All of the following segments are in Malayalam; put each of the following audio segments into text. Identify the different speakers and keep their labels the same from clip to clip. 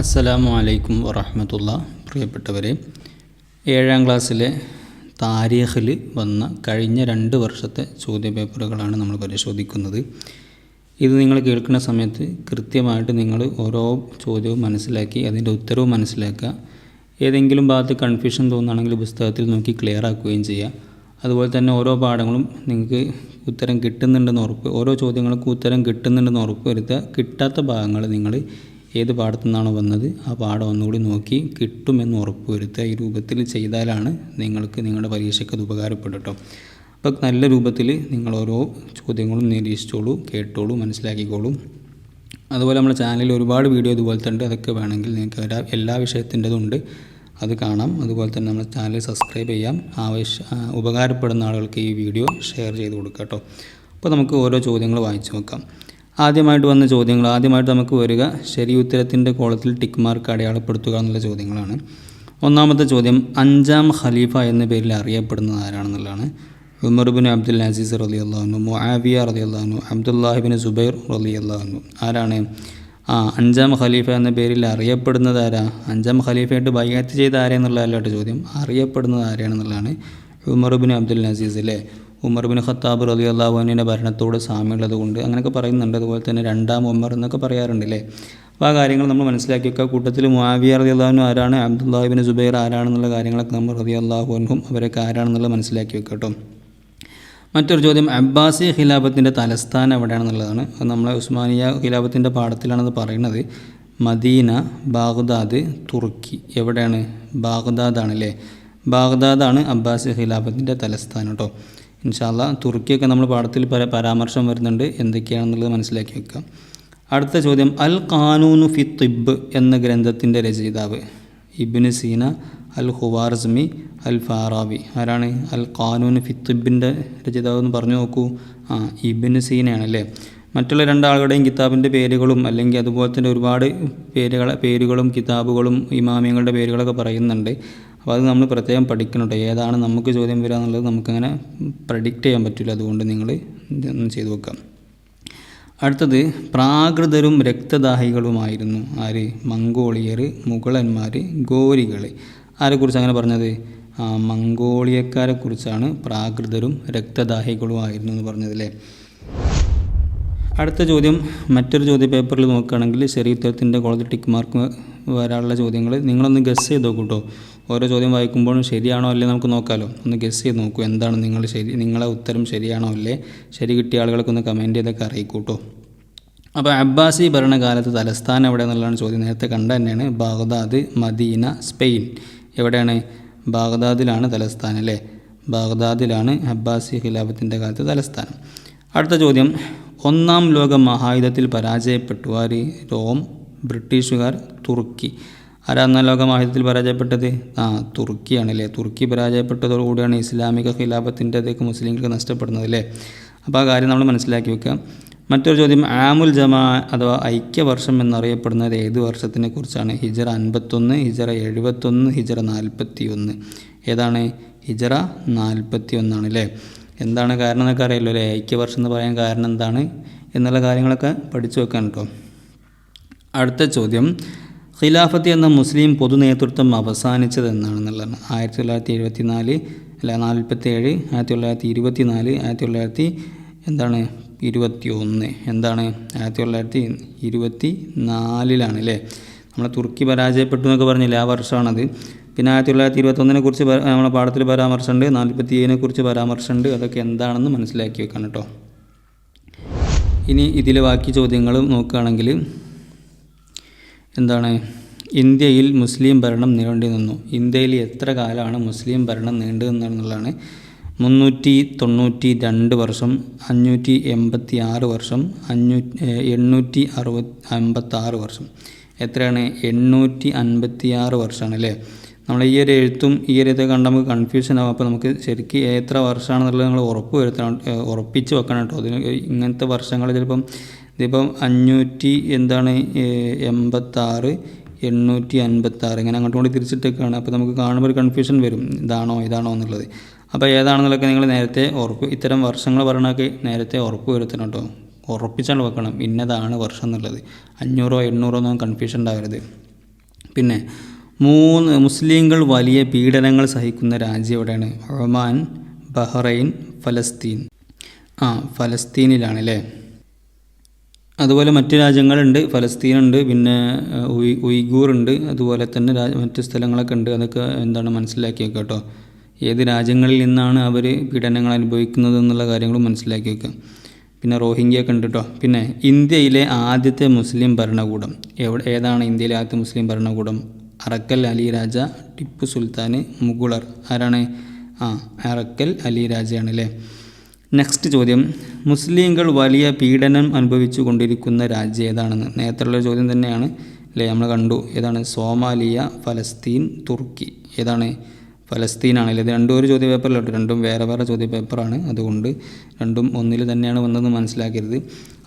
Speaker 1: അസ്സലാമു അലൈക്കും വറഹമത്തുള്ള പ്രിയപ്പെട്ടവരെ ഏഴാം ക്ലാസ്സിലെ താരീഖിൽ വന്ന കഴിഞ്ഞ രണ്ട് വർഷത്തെ ചോദ്യ പേപ്പറുകളാണ് നമ്മൾ പരിശോധിക്കുന്നത്. ഇത് നിങ്ങൾ കേൾക്കുന്ന സമയത്ത് കൃത്യമായിട്ട് നിങ്ങൾ ഓരോ ചോദ്യവും മനസ്സിലാക്കി അതിന്റെ ഉത്തരവും മനസ്സിലാക്കുക. ഏതെങ്കിലും ഭാഗത്ത് കൺഫ്യൂഷൻ തോന്നുകയാണെങ്കിൽ പുസ്തകത്തിൽ നോക്കി ക്ലിയർ ആക്കുകയും ചെയ്യുക. അതുപോലെ തന്നെ ഓരോ പാഠങ്ങളും നിങ്ങൾക്ക് ഉത്തരം കിട്ടുന്നുണ്ടെന്ന് ഉറപ്പ് ഓരോ ചോദ്യങ്ങൾക്കും ഉത്തരം കിട്ടുന്നുണ്ടെന്ന് ഉറപ്പ് വരുത്തുക. കിട്ടാത്ത ഭാഗങ്ങൾ നിങ്ങൾ ഏത് പാടത്തു നിന്നാണോ വന്നത് ആ പാഠം ഒന്നുകൂടി നോക്കി കിട്ടുമെന്ന് ഉറപ്പ് വരുത്തുക. ഈ രൂപത്തിൽ ചെയ്താലാണ് നിങ്ങൾക്ക് നിങ്ങളുടെ പരീക്ഷയ്ക്ക് അത് ഉപകാരപ്പെടും അപ്പോൾ നല്ല രൂപത്തിൽ നിങ്ങൾ ഓരോ ചോദ്യങ്ങളും നിരീക്ഷിച്ചോളൂ കേട്ടോളൂ മനസ്സിലാക്കിക്കോളൂ. അതുപോലെ നമ്മുടെ ചാനലിൽ ഒരുപാട് വീഡിയോ ഇതുപോലത്തെ ഉണ്ട്. അതൊക്കെ വേണമെങ്കിൽ നിങ്ങൾക്ക് എല്ലാ വിഷയത്തിന്റെതുണ്ട് അത് കാണാം. അതുപോലെ തന്നെ നമ്മുടെ ചാനൽ സബ്സ്ക്രൈബ് ചെയ്യാം. ആവശ്യ ഉപകാരപ്പെടുന്ന ആളുകൾക്ക് ഈ വീഡിയോ ഷെയർ ചെയ്ത് കൊടുക്കാം കേട്ടോ അപ്പോൾ നമുക്ക് ഓരോ ചോദ്യങ്ങൾ വായിച്ചു നോക്കാം. ആദ്യമായിട്ട് വന്ന ചോദ്യങ്ങൾ ആദ്യമായിട്ട് നമുക്ക് വരിക ശരി ഉത്തരത്തിന്റെ കോളത്തിൽ ടിക്ക് മാർക്ക് അടയാളപ്പെടുത്തുക എന്നുള്ള ചോദ്യങ്ങളാണ്. ഒന്നാമത്തെ ചോദ്യം അഞ്ചാം ഖലീഫ എന്ന പേരിൽ അറിയപ്പെടുന്നത് ആരാണെന്നുള്ളതാണ്. ഉമർ ബിൻ അബ്ദുൽ അസീസ് റലി അള്ളാഹുനു മുആവിയ റലി അള്ളാഹുനു അബ്ദുല്ലാഹിബിൻ സുബൈർ റലി അള്ളാഹുനു ആരാണ്? ആ അഞ്ചാം ഖലീഫ എന്ന പേരിൽ അറിയപ്പെടുന്നത് ആരാ? അഞ്ചാം ഖലീഫയായിട്ട് ബൈഅത്ത് ചെയ്ത ആരെയെന്നുള്ളതല്ല കേട്ടോ ചോദ്യം അറിയപ്പെടുന്നത് ആരെയാണെന്നുള്ളതാണ് ഉമർ ബിൻ അബ്ദുൽ അസീസ് അല്ലേ? ഉമർ ബിൻ ഖത്താബ് റലി അള്ളാഹുവിന്റെ ഭരണത്തോട് സാമ്യമുള്ളത് കൊണ്ട് അങ്ങനെയൊക്കെ പറയുന്നുണ്ട്. അതുപോലെ തന്നെ രണ്ടാം ഉമർ എന്നൊക്കെ പറയാറുണ്ട് അല്ലേ അപ്പോൾ ആ കാര്യങ്ങൾ നമ്മൾ മനസ്സിലാക്കി വെക്കുക കൂട്ടത്തിൽ മുആവിയ റതി അള്ളാഹുനും ആരാണ് അബ്ദുല്ലാഹിബിൻ സുബൈർ ആരാണെന്നുള്ള കാര്യങ്ങളൊക്കെ നമ്മൾ റതി അള്ളാഹുനും അവരൊക്കെ ആരാണെന്നുള്ളത് മനസ്സിലാക്കി വെക്കുക കേട്ടോ. മറ്റൊരു ചോദ്യം അബ്ബാസി ഖിലാഫത്തിന്റെ തലസ്ഥാനം എവിടെയാണെന്നുള്ളതാണ്. അത് നമ്മളെ ഉസ്മാനിയ ഖിലാഫത്തിന്റെ പാഠത്തിലാണത് പറയുന്നത്. മദീന ബാഗ്ദാദ് തുർക്കി. എവിടെയാണ്? ബാഗ്ദാദാണ് അല്ലേ ബാഗ്ദാദാണ് അബ്ബാസി ഖിലാഫത്തിന്റെ തലസ്ഥാനം കേട്ടോ. ഇൻഷാല്ല തുർക്കിയൊക്കെ നമ്മൾ പാഠത്തിൽ പര പരാമർശം വരുന്നുണ്ട്. എന്തൊക്കെയാണെന്നുള്ളത് മനസ്സിലാക്കി വെക്കാം. അടുത്ത ചോദ്യം അൽ ഖാനൂനു ഫി തിബ് എന്ന ഗ്രന്ഥത്തിന്റെ രചയിതാവ് ഇബിന് സീന അൽ ഹുവാർസ്മി അൽ ഫാറാബി ആരാണ്? അൽ ഖാനൂൻ ഫിത്തിബിന്റെ രചയിതാവ് എന്ന് പറഞ്ഞു നോക്കൂ. ആ ഇബിന് സീനയാണ് അല്ലേ മറ്റുള്ള രണ്ടാളുടെയും കിതാബിന്റെ പേരുകളും അല്ലെങ്കിൽ അതുപോലെ തന്നെ ഒരുപാട് പേരുകളെ പേരുകളും കിതാബുകളും ഇമാമിയങ്ങളുടെ പേരുകളൊക്കെ പറയുന്നുണ്ട്. അപ്പോൾ അത് നമ്മൾ പ്രത്യേകം പഠിക്കണം കേട്ടോ ഏതാണ് നമുക്ക് ചോദ്യം വരിക എന്നുള്ളത് നമുക്കങ്ങനെ പ്രഡിക്റ്റ് ചെയ്യാൻ പറ്റില്ല. അതുകൊണ്ട് നിങ്ങൾ ഇതൊന്നും ചെയ്തു വെക്കാം അടുത്തത് പ്രാകൃതരും രക്തദാഹികളുമായിരുന്നു. ആര്? മംഗോളിയർ മുഗളന്മാർ ഗോരികൾ. ആരെക്കുറിച്ച് അങ്ങനെ പറഞ്ഞത്? മംഗോളിയക്കാരെ കുറിച്ചാണ് പ്രാകൃതരും രക്തദാഹികളുമായിരുന്നു എന്ന് പറഞ്ഞതല്ലേ അടുത്ത ചോദ്യം മറ്റൊരു ചോദ്യ പേപ്പറിൽ നോക്കുകയാണെങ്കിൽ ശരി കോളേജ് ടിക്ക് മാർക്ക് വരാനുള്ള ചോദ്യങ്ങൾ നിങ്ങളൊന്ന് ഗസ് ചെയ്ത് നോക്കൂ കേട്ടോ ഓരോ ചോദ്യം വായിക്കുമ്പോഴും ശരിയാണോ അല്ലേ നമുക്ക് നോക്കാമല്ലോ ഒന്ന് ഗസ് ചെയ്ത് നോക്കൂ. എന്താണ് നിങ്ങൾ ശരി നിങ്ങളെ ഉത്തരം ശരിയാണോ അല്ലേ? ശരി കിട്ടിയ ആളുകൾക്ക് ഒന്ന് കമന്റ് ചെയ്തൊക്കെ അറിയിക്കൂട്ടോ. അപ്പോൾ അബ്ബാസി ഭരണകാലത്ത് തലസ്ഥാനം എവിടെ എന്നുള്ളതാണ് ചോദ്യം. നേരത്തെ കണ്ട തന്നെയാണ് ബാഗ്ദാദ് മദീന സ്പെയിൻ. എവിടെയാണ്? ബാഗ്ദാദിലാണ് തലസ്ഥാനം അല്ലേ? ബാഗ്ദാദിലാണ് അബ്ബാസി ഖിലാഫത്തിന്റെ കാലത്ത് തലസ്ഥാനം. അടുത്ത ചോദ്യം. ഒന്നാം ലോക മഹായുദ്ധത്തിൽ പരാജയപ്പെട്ടു ആര്? റോം ബ്രിട്ടീഷുകാർ തുർക്കി. ആരാ ഒന്നാം ലോക മഹായുദ്ധത്തിൽ പരാജയപ്പെട്ടത്? ആ തുർക്കിയാണ് അല്ലേ തുർക്കി പരാജയപ്പെട്ടതോടുകൂടിയാണ് ഇസ്ലാമിക ഖിലാഫത്തിന്റെ അതൊക്കെ മുസ്ലിങ്ങൾക്ക് നഷ്ടപ്പെടുന്നത് അല്ലേ? അപ്പോൾ ആ കാര്യം നമ്മൾ മനസ്സിലാക്കി വെക്കാം. മറ്റൊരു ചോദ്യം ആമുൽ ജമാ അഥവാ ഐക്യവർഷം എന്നറിയപ്പെടുന്നത് ഏത് വർഷത്തിനെ കുറിച്ചാണ്? ഹിജറ അൻപത്തൊന്ന് ഹിജറ എഴുപത്തൊന്ന് ഹിജറ നാൽപ്പത്തി ഒന്ന് ഏതാണ്? ഹിജറ നാൽപ്പത്തി ഒന്നാണ് അല്ലേ? എന്താണ് കാരണം എന്നൊക്കെ അറിയില്ല അല്ലേ? ഐക്യവർഷം എന്ന് പറയാൻ കാരണം എന്താണ്? എന്നുള്ള കാര്യങ്ങളൊക്കെ പഠിച്ചു വെക്കാൻ കേട്ടോ അടുത്ത ചോദ്യം ഖിലാഫത്ത് എന്ന മുസ്ലിം പൊതുനേതൃത്വം അവസാനിച്ചത് എന്നാണെന്നുള്ളതാണ് ആയിരത്തി തൊള്ളായിരത്തി എഴുപത്തി നാല് അല്ല നാൽപ്പത്തി ഏഴ് ആയിരത്തി തൊള്ളായിരത്തി ഇരുപത്തി നാല് ആയിരത്തി തൊള്ളായിരത്തി എന്താണ്? ഇരുപത്തി ഒന്ന് എന്താണ് ആയിരത്തി തൊള്ളായിരത്തി ഇരുപത്തി നാലിലാണ് അല്ലേ? നമ്മളെ തുർക്കി പരാജയപ്പെട്ടു എന്നൊക്കെ പറഞ്ഞില്ലേ ആ വർഷമാണത്. പിന്നെ ആയിരത്തി തൊള്ളായിരത്തി ഇരുപത്തൊന്നിനെ കുറിച്ച് നമ്മളെ പാഠത്തിൽ പരാമർശമുണ്ട് നാൽപ്പത്തി ഏഴിനെ കുറിച്ച് പരാമർശമുണ്ട് അതൊക്കെ എന്താണെന്ന് മനസ്സിലാക്കി വെക്കണം കേട്ടോ. ഇനി ഇതിലെ ബാക്കി ചോദ്യങ്ങൾ നോക്കുകയാണെങ്കിൽ എന്താണ്? ഇന്ത്യയിൽ മുസ്ലിം ഭരണം നീണ്ടു നിന്നു. ഇന്ത്യയിൽ എത്ര കാലമാണ് മുസ്ലിം ഭരണം നീണ്ടു നിന്നുള്ളതാണ്? മുന്നൂറ്റി തൊണ്ണൂറ്റി രണ്ട് വർഷം അഞ്ഞൂറ്റി എൺപത്തി ആറ് വർഷം അഞ്ഞൂ എണ്ണൂറ്റി അറുപത് അമ്പത്താറ് വർഷം. എത്രയാണ്? എണ്ണൂറ്റി അൻപത്തി ആറ് വർഷമാണ് അല്ലേ? നമ്മൾ ഈ ഒരു എഴുത്തും ഈ ഒരു ഇതൊക്കെ കണ്ട് നമുക്ക് കൺഫ്യൂഷൻ ആവും. അപ്പോൾ നമുക്ക് ശരിക്കും എത്ര വർഷമാണെന്നുള്ളത് നിങ്ങൾ ഉറപ്പ് വരുത്തണം ഉറപ്പിച്ച് വെക്കണം കേട്ടോ. അതിന് ഇങ്ങനത്തെ വർഷങ്ങൾ ചിലപ്പം ഇതിപ്പം അഞ്ഞൂറ്റി എന്താണ് എൺപത്താറ് എണ്ണൂറ്റി അൻപത്താറ് ഇങ്ങനെ അങ്ങോട്ടും കൂടി തിരിച്ചിട്ടൊക്കെയാണ്. അപ്പോൾ നമുക്ക് കാണുമ്പോൾ ഒരു കൺഫ്യൂഷൻ വരും. ഇതാണോ ഇതാണോ എന്നുള്ളത്. അപ്പോൾ ഏതാണെന്നുള്ളതൊക്കെ നിങ്ങൾ നേരത്തെ ഉറപ്പ് ഇത്തരം വർഷങ്ങൾ പറയണമൊക്കെ നേരത്തെ ഉറപ്പ് വരുത്തണം കേട്ടോ. ഉറപ്പിച്ചാണ് വെക്കണം. ഇന്നതാണ് വർഷം എന്നുള്ളത്. അഞ്ഞൂറോ എണ്ണൂറോ ഒന്നും കൺഫ്യൂഷൻ ഉണ്ടാകരുത് പിന്നെ മൂന്ന് മുസ്ലിങ്ങൾ വലിയ പീഡനങ്ങൾ സഹിക്കുന്ന രാജ്യം എവിടെയാണ്? ഒമാൻ ബഹ്റൈൻ ഫലസ്തീൻ. ആ ഫലസ്തീനിലാണ് അല്ലേ? അതുപോലെ മറ്റ് രാജ്യങ്ങളുണ്ട്. ഫലസ്തീനുണ്ട് പിന്നെ ഉയ്ഗൂർ ഉണ്ട് അതുപോലെ തന്നെ രാ മറ്റ് സ്ഥലങ്ങളൊക്കെ ഉണ്ട്. അതൊക്കെ എന്താണ് മനസ്സിലാക്കി വെക്കുക കേട്ടോ. ഏത് രാജ്യങ്ങളിൽ നിന്നാണ് അവർ പീഡനങ്ങൾ അനുഭവിക്കുന്നത് എന്നുള്ള കാര്യങ്ങളും മനസ്സിലാക്കി വെക്കുക പിന്നെ റോഹിംഗ്യൊക്കെ ഉണ്ട് കേട്ടോ. പിന്നെ ഇന്ത്യയിലെ ആദ്യത്തെ മുസ്ലിം ഭരണകൂടം. എവിടെ ഏതാണ് ഇന്ത്യയിലെ ആദ്യത്തെ മുസ്ലിം ഭരണകൂടം? അറക്കൽ അലി രാജ ടിപ്പു സുൽത്താൻ മുഗുളർ. ആരാണ്? ആ അറക്കൽ അലി രാജയാണ് അല്ലേ? നെക്സ്റ്റ് ചോദ്യം. മുസ്ലിങ്ങൾ വലിയ പീഡനം അനുഭവിച്ചു കൊണ്ടിരിക്കുന്ന രാജ്യം ഏതാണെന്ന്. നേരത്തെയുള്ള ചോദ്യം തന്നെയാണ്. അല്ലേ? നമ്മൾ കണ്ടു. ഏതാണ്? സോമാലിയ ഫലസ്തീൻ തുർക്കി. ഏതാണ്? ഫലസ്തീനാണല്ലേ ഇത് രണ്ടും ഒരു ചോദ്യ പേപ്പറിലോട്ട് രണ്ടും വേറെ വേറെ ചോദ്യ പേപ്പറാണ് അതുകൊണ്ട് രണ്ടും ഒന്നിൽ തന്നെയാണ് വന്നതെന്ന് മനസ്സിലാക്കരുത്.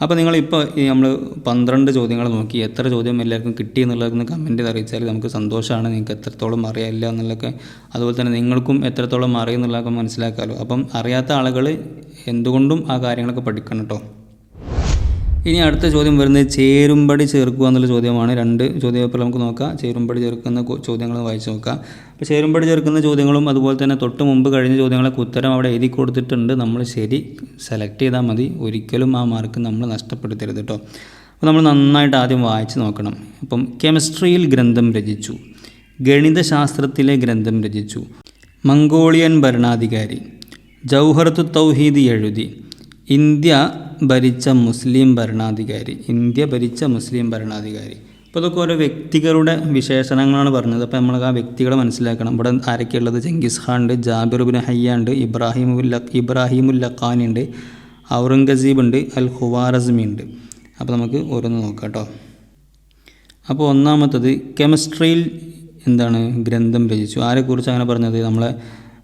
Speaker 1: അപ്പോൾ നിങ്ങളിപ്പോൾ നമ്മൾ പന്ത്രണ്ട് ചോദ്യങ്ങൾ നോക്കി എത്ര ചോദ്യം എല്ലാവർക്കും കിട്ടി എന്നുള്ളതൊന്ന് കമന്റ് അറിയിച്ചാൽ നമുക്ക് സന്തോഷമാണ്. നിങ്ങൾക്ക് എത്രത്തോളം അറിയില്ല എന്നുള്ളതൊക്കെ അതുപോലെ തന്നെ നിങ്ങൾക്കും എത്രത്തോളം അറിയുന്നുള്ളതൊക്കെ മനസ്സിലാക്കാമല്ലോ അപ്പം അറിയാത്ത ആളുകൾ എന്തുകൊണ്ടും ആ കാര്യങ്ങളൊക്കെ പഠിക്കണം കേട്ടോ ഇനി അടുത്ത ചോദ്യം വരുന്നത് ചേരുംപടി ചേർക്കുക എന്നുള്ള ചോദ്യമാണ്. രണ്ട് ചോദ്യപേപ്പർ നമുക്ക് നോക്കാം. ചേരുംപടി ചേർക്കുന്ന ചോദ്യങ്ങൾ വായിച്ച് നോക്കാം. അപ്പോൾ ചേരുംപടി ചേർക്കുന്ന ചോദ്യങ്ങളും അതുപോലെ തന്നെ തൊട്ട് മുമ്പ് കഴിഞ്ഞ ചോദ്യങ്ങളൊക്കെ ഉത്തരം അവിടെ എഴുതി കൊടുത്തിട്ടുണ്ട്. നമ്മൾ ശരി സെലക്ട് ചെയ്താൽ മതി. ഒരിക്കലും ആ മാർക്ക് നമ്മൾ നഷ്ടപ്പെടുത്തരുത് കേട്ടോ അപ്പോൾ നമ്മൾ നന്നായിട്ട് ആദ്യം വായിച്ച് നോക്കണം. അപ്പം കെമിസ്ട്രിയിൽ ഗ്രന്ഥം രചിച്ചു. ഗണിതശാസ്ത്രത്തിലെ ഗ്രന്ഥം രചിച്ചു. മംഗോളിയൻ ഭരണാധികാരി. ജൗഹർത്ത് തൗഹീദി എഴുതി. ഇന്ത്യ ഭരിച്ച മുസ്ലിം ഭരണാധികാരി ഇന്ത്യ ഭരിച്ച മുസ്ലിം ഭരണാധികാരി. അപ്പോൾ ഇതൊക്കെ ഓരോ വ്യക്തികളുടെ വിശേഷണങ്ങളാണ് പറഞ്ഞത്. അപ്പോൾ നമ്മൾ ആ വ്യക്തികളെ മനസ്സിലാക്കണം. ഇവിടെ ആരൊക്കെയുള്ളത്? ചെങ്കിസ് ഖാൻ ഉണ്ട് ജാബിർ ബിൻ ഹയ്യ ഉണ്ട് ഇബ്രാഹിമുൽ ലഖാനി ഉണ്ട് ഔറംഗസീബ് ഉണ്ട് അൽ ഹുവാറസ്മി ഉണ്ട്. അപ്പോൾ നമുക്ക് ഓരോന്ന് നോക്കാം കേട്ടോ. അപ്പോൾ ഒന്നാമത്തത് കെമിസ്ട്രിയിൽ എന്താണ് ഗ്രന്ഥം രചിച്ചു. ആരെക്കുറിച്ച് അങ്ങനെ പറഞ്ഞത്? നമ്മളെ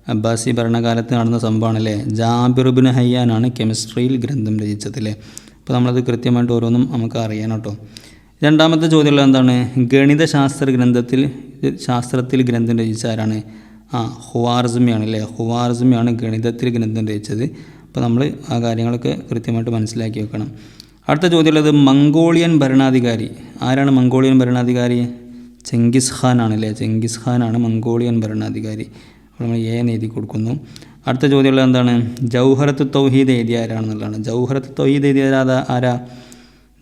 Speaker 1: അബ്ബാസി ഭരണകാലത്ത് നടന്ന സംഭവമാണല്ലേ? ജാബിറുബിൻ ഹയ്യാനാണ് കെമിസ്ട്രിയിൽ ഗ്രന്ഥം രചിച്ചത് അല്ലേ അപ്പോൾ നമ്മളത് കൃത്യമായിട്ട് ഓരോന്നും നമുക്ക് അറിയാൻ കേട്ടോ. രണ്ടാമത്തെ ചോദ്യമുള്ള എന്താണ്? ഗണിതശാസ്ത്ര ഗ്രന്ഥത്തിൽ ശാസ്ത്രത്തിൽ ഗ്രന്ഥം രചിച്ച ആരാണ്? ആ ഹുവാർസുമിയാണ് അല്ലേ ഹുവാർസുമിയാണ് ഗണിതത്തിൽ ഗ്രന്ഥം രചിച്ചത്. അപ്പോൾ നമ്മൾ ആ കാര്യങ്ങളൊക്കെ കൃത്യമായിട്ട് മനസ്സിലാക്കി വെക്കണം. അടുത്ത ചോദ്യമുള്ളത് മംഗോളിയൻ ഭരണാധികാരി. ആരാണ് മംഗോളിയൻ ഭരണാധികാരി? ചെങ്കിസ് ഖാൻ ആണല്ലേ? ചെങ്കിസ് ഖാനാണ് മംഗോളിയൻ ഭരണാധികാരി. നമ്മൾ എന്ന് എഴുതി കൊടുക്കുന്നു. അടുത്ത ചോദ്യമുള്ള എന്താണ്? ജൗഹറത്ത് തൗഹീദ് എഴുതിയ ആരാണെന്നുള്ളതാണ്. ജൗഹറത്ത് തൗഹീദ് എഴുതിയ ആരാ?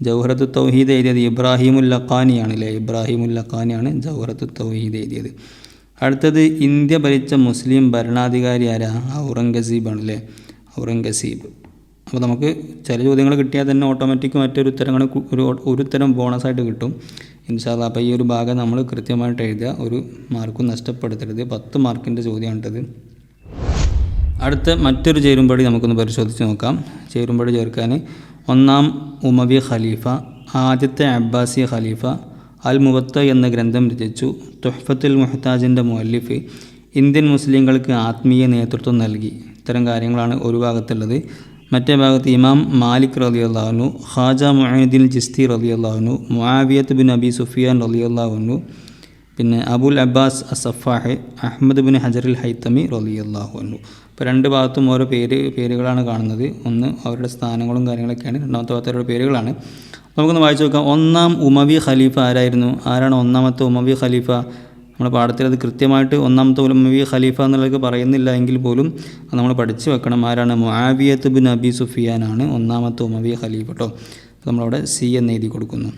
Speaker 1: ജൗഹറത്ത് തൗഹീദ് എഴുതിയത് ഇബ്രാഹിമുൽ ലഖാനിയാണ് അല്ലേ? ഇബ്രാഹിമുൽ ലഖാനിയാണ് ജൗഹറത്ത് തൗഹീദ് എഴുതിയത്. അടുത്തത് ഇന്ത്യ ഭരിച്ച മുസ്ലിം ഭരണാധികാരി ആരാ? ഔറംഗസീബാണ് അല്ലേ? ഔറംഗസീബ്. അപ്പോൾ നമുക്ക് ചില ചോദ്യങ്ങൾ കിട്ടിയാൽ തന്നെ ഓട്ടോമാറ്റിക് മറ്റൊരു ഉത്തരങ്ങൾ ഒരു ഒരു ഉത്തരം ബോണസായിട്ട് കിട്ടും. ഇൻഷാല്ല അപ്പോൾ ഈ ഒരു ഭാഗം നമ്മൾ കൃത്യമായിട്ട് എഴുതുക. ഒരു മാർക്കും നഷ്ടപ്പെടുത്തരുത്. പത്ത് മാർക്കിന്റെ ചോദ്യമാണിട്ടത്. അടുത്ത മറ്റൊരു ചേരുംപടി നമുക്കൊന്ന് പരിശോധിച്ച് നോക്കാം. ചേരുംപടി ചേർക്കാൻ ഒന്നാം ഉമവി ഖലീഫ ആദ്യത്തെ അബ്ബാസി ഖലീഫ അൽ മുവത്ത എന്ന ഗ്രന്ഥം രചിച്ചു. തുഹ്ഫത്തുൽ മുഹ്താജിന്റെ മുഅല്ലിഫ് ഇന്ത്യൻ മുസ്ലിങ്ങൾക്ക് ആത്മീയ നേതൃത്വം നൽകി. ഇത്തരം കാര്യങ്ങളാണ് ഒരു ഭാഗത്തുള്ളത്. മറ്റേ ഭാഗത്ത് ഇമാം മാലിക് റലി അള്ളാഹുനു ഹാജ മൊഹീദ്ദീൻ ജിസ്തി റലി അള്ളാഹുനു മുആവിയത്ത് ബിൻ അബി സുഫിയാൻ റലി അള്ളാഹുനു പിന്നെ Abul Abbas Assaffah Ahmad bin ഹജറിൽ Haytami റലി അള്ളാഹുനു ഇപ്പോൾ രണ്ട് ഭാഗത്തും ഓരോ പേര് പേരുകളാണ് കാണുന്നത്. ഒന്ന് അവരുടെ സ്ഥാനങ്ങളും കാര്യങ്ങളൊക്കെയാണ്. രണ്ടാമത്തെ ഭാഗത്ത് അവരുടെ പേരുകളാണ്. നമുക്കൊന്ന് വായിച്ചു നോക്കാം. ഒന്നാം ഉമവി ഖലീഫ ആരായിരുന്നു? ആരാണ് ഒന്നാമത്തെ ഉമവി ഖലീഫ? നമ്മുടെ പാഠത്തിൽ അത് കൃത്യമായിട്ട് ഒന്നാമത്തെ ഉലമവി ഖലീഫ എന്നുള്ളത് പറയുന്നില്ല എങ്കിൽ പോലും അത് നമ്മൾ പഠിച്ചു വെക്കണം. ആരാണ്? മുആവിയത്ത് ബിൻ അബി സുഫിയാനാണ് ഒന്നാമത്തെ ഉമവി ഖലീഫ കേട്ടോ അപ്പോൾ നമ്മളവിടെ സി എന്ന് എഴുതി കൊടുക്കുന്നു.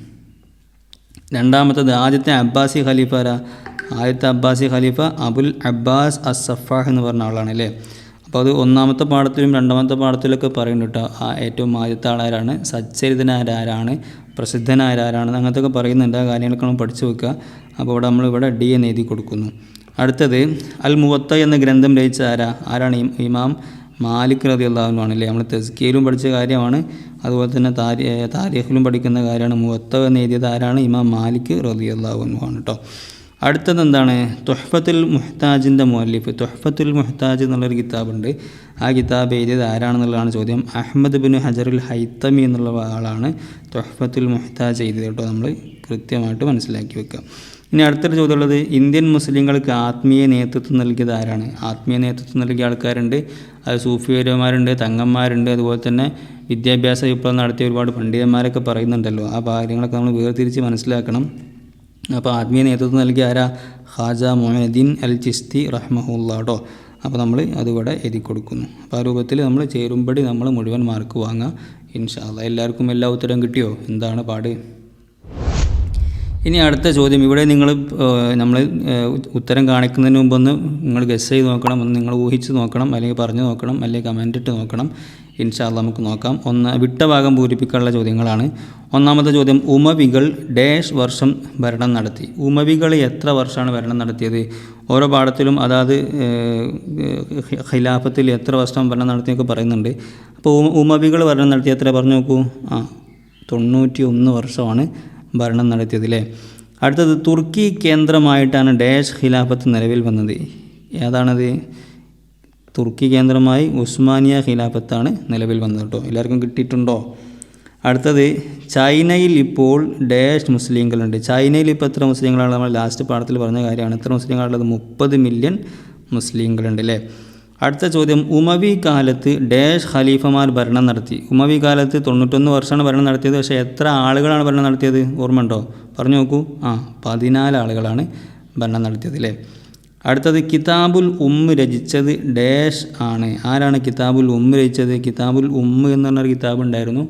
Speaker 1: രണ്ടാമത്തത് ആദ്യത്തെ അബ്ബാസി ഖലീഫ ആരാ? ആദ്യത്തെ അബ്ബാസി ഖലീഫ അബുൽ അബ്ബാസ് അസഫാഹ് എന്ന് പറഞ്ഞ ആളാണ് അല്ലേ? അപ്പോൾ അത് ഒന്നാമത്തെ പാഠത്തിലും രണ്ടാമത്തെ പാഠത്തിലൊക്കെ പറയുന്നുണ്ട് കേട്ടോ ആ ഏറ്റവും ആദ്യത്തെ ആളാരാണ് സച്ചരിതനാരാരാണ്? പ്രസിദ്ധനാരാരാണ്? അങ്ങനത്തെ ഒക്കെ പറയുന്നുണ്ട്. ആ കാര്യങ്ങളൊക്കെ നമ്മൾ പഠിച്ചു വെക്കുക. അപ്പോൾ ഇവിടെ നമ്മൾ ഇവിടെ ഡി എന്ന് എഴുതി കൊടുക്കുന്നു. അടുത്തത് അൽ മുവത്ത എന്ന ഗ്രന്ഥം രചിച്ച ആരാ? ആരാണ് ഇമാം മാലിക് റതി അള്ളാഹുവാണ് അല്ലേ? നമ്മൾ തെസ്കിയിലും പഠിച്ച കാര്യമാണ്. അതുപോലെ തന്നെ താരി താരീഖിലും പഠിക്കുന്ന കാര്യമാണ്. മുവത്ത എന്ന് എഴുതിയത് ആരാണ്? ഇമാം മാലിക് റതി അള്ളാഹുവാണ് കേട്ടോ അടുത്തത് എന്താണ്? തൊഹ്ഫത്തുൽ മുഹ്താജിന്റെ മൊല്ലിഫ് തൊഹ്ഫത്തുൽ മുഹ്താജ് എന്നുള്ളൊരു കിതാബുണ്ട്. ആ കിതാബ് എഴുതിയത് ആരാണെന്നുള്ളതാണ് ചോദ്യം. അഹമ്മദ് ബിൻ ഹജറുൽ ഹൈത്തമി എന്നുള്ള ആളാണ് തൊഹ്ഫത്തുൽ മുഹ്താജ് എഴുതിയത് കേട്ടോ നമ്മൾ കൃത്യമായിട്ട് മനസ്സിലാക്കി വെക്കുക ഇനി അടുത്തൊരു ചോദ്യമുള്ളത് ഇന്ത്യൻ മുസ്ലിങ്ങൾക്ക് ആത്മീയ നേതൃത്വം നൽകിയത് ആരാണ്? ആത്മീയ നേതൃത്വം നൽകിയ ആൾക്കാരുണ്ട് അത് സൂഫിവര്യന്മാരുണ്ട് തങ്ങന്മാരുണ്ട് അതുപോലെ തന്നെ വിദ്യാഭ്യാസ വിപ്ലവം നടത്തിയ ഒരുപാട് പണ്ഡിതന്മാരൊക്കെ പറയുന്നുണ്ടല്ലോ. ആ കാര്യങ്ങളൊക്കെ നമ്മൾ വേർതിരിച്ച് മനസ്സിലാക്കണം. അപ്പോൾ ആത്മീയ നേതൃത്വം നൽകിയ ആരാ? ഹാജ മൊഹദ്ദീൻ അൽ ചിസ്തി റഹ്മഹുല്ല അപ്പോൾ നമ്മൾ അതിവിടെ എഴുതി കൊടുക്കുന്നു. അപ്പോൾ ആ രൂപത്തിൽ നമ്മൾ ചേരുമ്പടി നമ്മൾ മുഴുവൻ മാർക്ക് വാങ്ങുക ഇൻഷാല്ല എല്ലാവർക്കും എല്ലാ ഉത്തരവും കിട്ടിയോ? എന്താണ് പാട്? ഇനി അടുത്ത ചോദ്യം. ഇവിടെ നിങ്ങൾ നമ്മൾ ഉത്തരം കാണിക്കുന്നതിന് മുമ്പ് ഒന്ന് നിങ്ങൾ ഗസ് ചെയ്ത് നോക്കണം ഒന്ന് നിങ്ങൾ ഊഹിച്ച് നോക്കണം അല്ലെങ്കിൽ പറഞ്ഞു നോക്കണം അല്ലെങ്കിൽ കമന്റ് ഇട്ട് നോക്കണം. ഇൻഷാല്ല നമുക്ക് നോക്കാം. ഒന്ന് വിട്ട ഭാഗം പൂരിപ്പിക്കാനുള്ള ചോദ്യങ്ങളാണ്. ഒന്നാമത്തെ ചോദ്യം ഉമവികൾ ഡാഷ് വർഷം ഭരണം നടത്തി. ഉമവികൾ എത്ര വർഷമാണ് ഭരണം നടത്തിയത്? ഓരോ പാഠത്തിലും അതാത് ഖിലാഫത്തിൽ എത്ര വർഷം ഭരണം നടത്തിയൊക്കെ പറയുന്നുണ്ട്. അപ്പോൾ ഉമവികൾ ഭരണം നടത്തി എത്ര? പറഞ്ഞു നോക്കൂ. ആ തൊണ്ണൂറ്റി ഒന്ന് വർഷമാണ്. ഭരണം നടത്തിയത് അല്ലേ അടുത്തത് തുർക്കി കേന്ദ്രമായിട്ടാണ് ഡാഷ് ഖിലാഫത്ത് നിലവിൽ വന്നത്. ഏതാണത്? തുർക്കി കേന്ദ്രമായി ഉസ്മാനിയ ഖിലാഫത്താണ് നിലവിൽ വന്നത് കേട്ടോ. എല്ലാവർക്കും കിട്ടിയിട്ടുണ്ടോ? അടുത്തത് ചൈനയിൽ ഇപ്പോൾ ഡാഷ് മുസ്ലിങ്ങളുണ്ട്. ചൈനയിൽ ഇപ്പോൾ എത്ര മുസ്ലിങ്ങളാണ്? നമ്മൾ ലാസ്റ്റ് പാഠത്തിൽ പറഞ്ഞ കാര്യമാണ്. എത്ര മുസ്ലിങ്ങളുള്ളത് മുപ്പത് മില്യൺ മുസ്ലിങ്ങളുണ്ട് അല്ലേ? അടുത്ത ചോദ്യം ഉമവി കാലത്ത് ഡാഷ് ഖലീഫമാർ ഭരണം നടത്തി. ഉമവി കാലത്ത് തൊണ്ണൂറ്റൊന്ന് വർഷമാണ് ഭരണം നടത്തിയത്. പക്ഷേ എത്ര ആളുകളാണ് ഭരണം നടത്തിയത്? ഓർമ്മ ഉണ്ടോ പറഞ്ഞു നോക്കൂ. ആ പതിനാല് ആളുകളാണ് ഭരണം നടത്തിയത് അല്ലേ അടുത്തത് കിതാബുൽ ഉമ്മ് രചിച്ചത് ഡാഷ് ആണ്. ആരാണ് കിതാബുൽ ഉമ്മ് രചിച്ചത്? കിതാബുൽ ഉമ്മ് എന്ന് പറഞ്ഞൊരു കിതാബ് ഉണ്ടായിരുന്നു.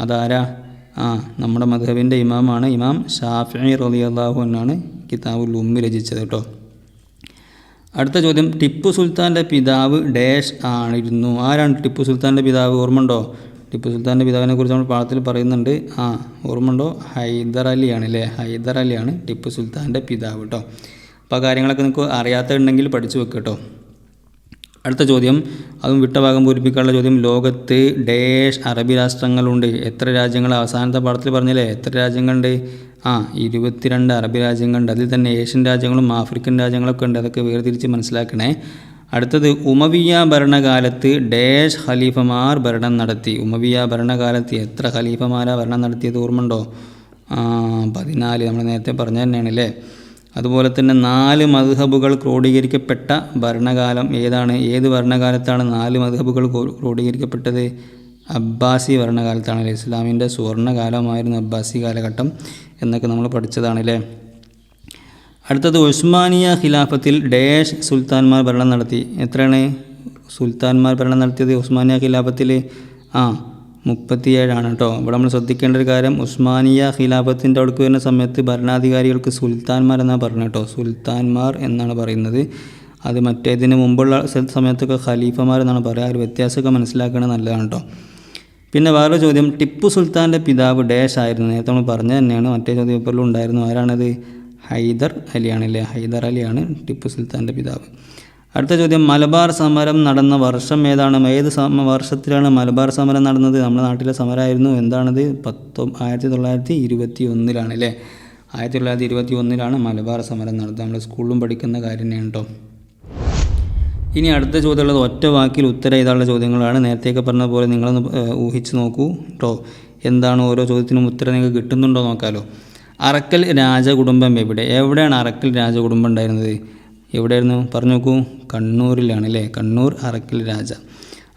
Speaker 1: അതാരാ? ആ നമ്മുടെ മധുബിന്റെ ഇമാമാണ് ഇമാം ഷാഫി റലി അള്ളാഹു എന്നാണ് കിതാബുൽ ഉമ്മ് രചിച്ചത് കേട്ടോ. അടുത്ത ചോദ്യം ടിപ്പു സുൽത്താന്റെ പിതാവ് ഡാഷ് ആണിരുന്നു. ആരാണ് ടിപ്പു സുൽത്താന്റെ പിതാവ്? ഓർമ്മയുണ്ടോ? ടിപ്പു സുൽത്താന്റെ പിതാവിനെ കുറിച്ച് നമ്മൾ പാഠത്തിൽ പറയുന്നുണ്ട്. ആ ഓർമ്മയുണ്ടോ? ഹൈദർ അലിയാണ് അല്ലേ ഹൈദർ അലിയാണ് ടിപ്പു സുൽത്താന്റെ പിതാവ് കേട്ടോ അപ്പോൾ ആ കാര്യങ്ങളൊക്കെ നിങ്ങൾക്ക് അറിയാത്തുണ്ടെങ്കിൽ പഠിച്ചു വെക്കുക കേട്ടോ അടുത്ത ചോദ്യം അതും വിട്ട ഭാഗം പൂരിപ്പിക്കാനുള്ള ചോദ്യം ലോകത്ത് ഡേഷ് അറബി രാഷ്ട്രങ്ങളുണ്ട്. എത്ര രാജ്യങ്ങൾ അവസാനത്തെ പാഠത്തിൽ പറഞ്ഞില്ലേ? എത്ര രാജ്യങ്ങളുണ്ട്? ആ ഇരുപത്തിരണ്ട് അറബി രാജ്യങ്ങളുണ്ട്. അതിൽ തന്നെ ഏഷ്യൻ രാജ്യങ്ങളും ആഫ്രിക്കൻ രാജ്യങ്ങളൊക്കെ ഉണ്ട്. അതൊക്കെ വേർതിരിച്ച് മനസ്സിലാക്കണേ. അടുത്തത് ഉമവിയ ഭരണകാലത്ത് ഡേഷ് ഖലീഫമാർ ഭരണം നടത്തി. ഉമവിയ ഭരണകാലത്ത് എത്ര ഖലീഫമാരാ ഭരണം നടത്തിയത് ഓർമ്മയുണ്ടോ? പതിനാല്. നമ്മൾ നേരത്തെ പറഞ്ഞു തന്നെയാണ് അല്ലേ? അതുപോലെ തന്നെ നാല് മധുഹബുകൾ ക്രോഡീകരിക്കപ്പെട്ട ഭരണകാലം ഏതാണ്? ഏത് ഭരണകാലത്താണ് നാല് മധുഹബുകൾ ക്രോഡീകരിക്കപ്പെട്ടത്? അബ്ബാസി ഭരണകാലത്താണ് അല്ലേ ഇസ്ലാമിന്റെ സുവർണകാലമായിരുന്നു അബ്ബാസി കാലഘട്ടം എന്നൊക്കെ നമ്മൾ പഠിച്ചതാണല്ലേ? അടുത്തത് ഉസ്മാനിയ ഖിലാഫത്തിൽ ഡേഷ് സുൽത്താൻമാർ ഭരണം നടത്തി. എത്രയാണ് സുൽത്താൻമാർ ഭരണം നടത്തിയത് ഉസ്മാനിയ ഖിലാഫത്തിൽ? ആ മുപ്പത്തിയേഴാണ് കേട്ടോ. ഇവിടെ നമ്മൾ ശ്രദ്ധിക്കേണ്ട ഒരു കാര്യം ഉസ്മാനിയ ഖിലാഫത്തിന്റെ അടുക്ക് വരുന്ന സമയത്ത് ഭരണാധികാരികൾക്ക് സുൽത്താൻമാർ എന്നാണ് പറഞ്ഞത് കേട്ടോ. സുൽത്താൻമാർ എന്നാണ് പറയുന്നത്. അത് മറ്റേതിന് മുമ്പുള്ള സമയത്തൊക്കെ ഖലീഫമാർ എന്നാണ് പറയുക. ആ ഒരു വ്യത്യാസമൊക്കെ മനസ്സിലാക്കുന്നത് നല്ലതാണ് കേട്ടോ. പിന്നെ വേറൊരു ചോദ്യം. ടിപ്പു സുൽത്താന്റെ പിതാവ് ഡാഷ് ആയിരുന്നു. നേരത്തെ നമ്മൾ പറഞ്ഞു തന്നെയാണ്. മറ്റേ ചോദ്യ പേപ്പറിലും ഉണ്ടായിരുന്നു. ആരാണത്? ഹൈദർ അലിയാണ് അല്ലേ? ഹൈദർ അലിയാണ് ടിപ്പു സുൽത്താന്റെ പിതാവ്. അടുത്ത ചോദ്യം. മലബാർ സമരം നടന്ന വർഷം ഏതാണ്? ഏത് വർഷത്തിലാണ് മലബാർ സമരം നടന്നത്? നമ്മുടെ നാട്ടിലെ സമരമായിരുന്നു. എന്താണത്? പത്തൊ ആയിരത്തി തൊള്ളായിരത്തി ഇരുപത്തി ഒന്നിലാണ് അല്ലേ? ആയിരത്തി തൊള്ളായിരത്തി ഇരുപത്തി ഒന്നിലാണ് മലബാർ സമരം നടന്നത്. നമ്മൾ സ്കൂളിലും പഠിക്കുന്ന കാര്യം തന്നെയാണ് കേട്ടോ ഇനി അടുത്ത ചോദ്യമുള്ളത് ഒറ്റ വാക്കിൽ ഉത്തരം എഴുതാനുള്ള ചോദ്യങ്ങളാണ്. നേരത്തെയൊക്കെ പറഞ്ഞ പോലെ നിങ്ങളൊന്ന് ഊഹിച്ച് നോക്കൂ കേട്ടോ എന്താണ് ഓരോ ചോദ്യത്തിനും ഉത്തരം നിങ്ങൾക്ക് കിട്ടുന്നുണ്ടോ നോക്കാലോ. അറക്കൽ രാജകുടുംബം എവിടെ? എവിടെയാണ് അറക്കൽ രാജകുടുംബം ഉണ്ടായിരുന്നത്? എവിടെയായിരുന്നു? പറഞ്ഞു നോക്കൂ. കണ്ണൂരിലാണ് അല്ലേ? കണ്ണൂർ അറക്കൽ രാജ.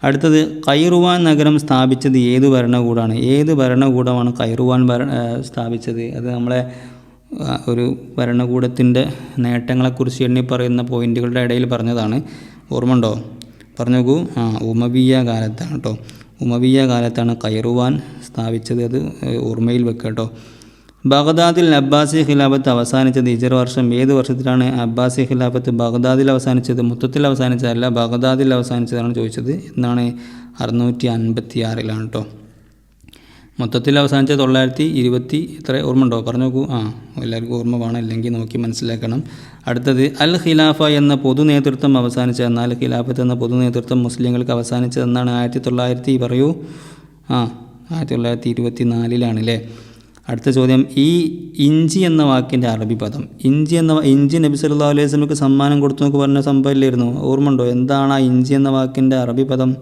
Speaker 1: അടുത്തത് കൈറുവാൻ നഗരം സ്ഥാപിച്ചത് ഏത് ഭരണകൂടമാണ് ഏത് ഭരണകൂടമാണ് കൈറുവാൻ ഭര സ്ഥാപിച്ചത്? അത് നമ്മളെ ഒരു ഭരണകൂടത്തിന്റെ നേട്ടങ്ങളെക്കുറിച്ച് എണ്ണി പറയുന്ന പോയിന്റുകളുടെ ഇടയിൽ പറഞ്ഞതാണ്. ഓർമ്മ ഉണ്ടോ പറഞ്ഞു നോക്കൂ ആ ഉമവിയ കാലത്താണ് കേട്ടോ ഉമവിയ കാലത്താണ് കൈറുവാൻ സ്ഥാപിച്ചത്. അത് ഓർമ്മയിൽ വെക്കുക കേട്ടോ ബഗ്ദാദിൽ അബ്ബാസി ഖിലാഫത്ത് അവസാനിച്ചത് ഇജർ വർഷം ഏത് വർഷത്തിലാണ് അബ്ബാസി ഖിലാഫത്ത് ബഗ്ദാദിൽ അവസാനിച്ചത്? മൊത്തത്തിൽ അവസാനിച്ചതല്ല ബഗ്ദാദിൽ അവസാനിച്ചതാണ് ചോദിച്ചത്. എന്നാണ് അറുന്നൂറ്റി അൻപത്തി ആറിലാണ് കേട്ടോ മൊത്തത്തിൽ അവസാനിച്ച തൊള്ളായിരത്തി ഇരുപത്തി എത്ര ഓർമ്മ ഉണ്ടോ പറഞ്ഞു നോക്കൂ ആ എല്ലാവർക്കും ഓർമ്മ വേണം. അല്ലെങ്കിൽ നോക്കി മനസ്സിലാക്കണം. അടുത്തത് അൽ ഖിലാഫ എന്ന പൊതു നേതൃത്വം അവസാനിച്ചത്. എന്നാൽ ഖിലാഫത്ത് എന്ന പൊതു നേതൃത്വം മുസ്ലിങ്ങൾക്ക് അവസാനിച്ചതെന്നാണ് ആയിരത്തി തൊള്ളായിരത്തി പറയൂ. ആ ആയിരത്തി തൊള്ളായിരത്തി ഇരുപത്തി നാലിലാണ് അല്ലേ അടുത്ത ചോദ്യം ഈ ഇഞ്ചി എന്ന വാക്കിന്റെ അറബി പദം. ഇഞ്ചി എന്ന ഇഞ്ചി നബി സല്ലാ അലൈഹി സ്വലമിക്ക് സമ്മാനം കൊടുത്തു നോക്ക് പറഞ്ഞ സംഭവമില്ലായിരുന്നു. ഓർമ്മ ഉണ്ടോ എന്താണ് ആ ഇഞ്ചി എന്ന വാക്കിന്റെ അറബി പദം?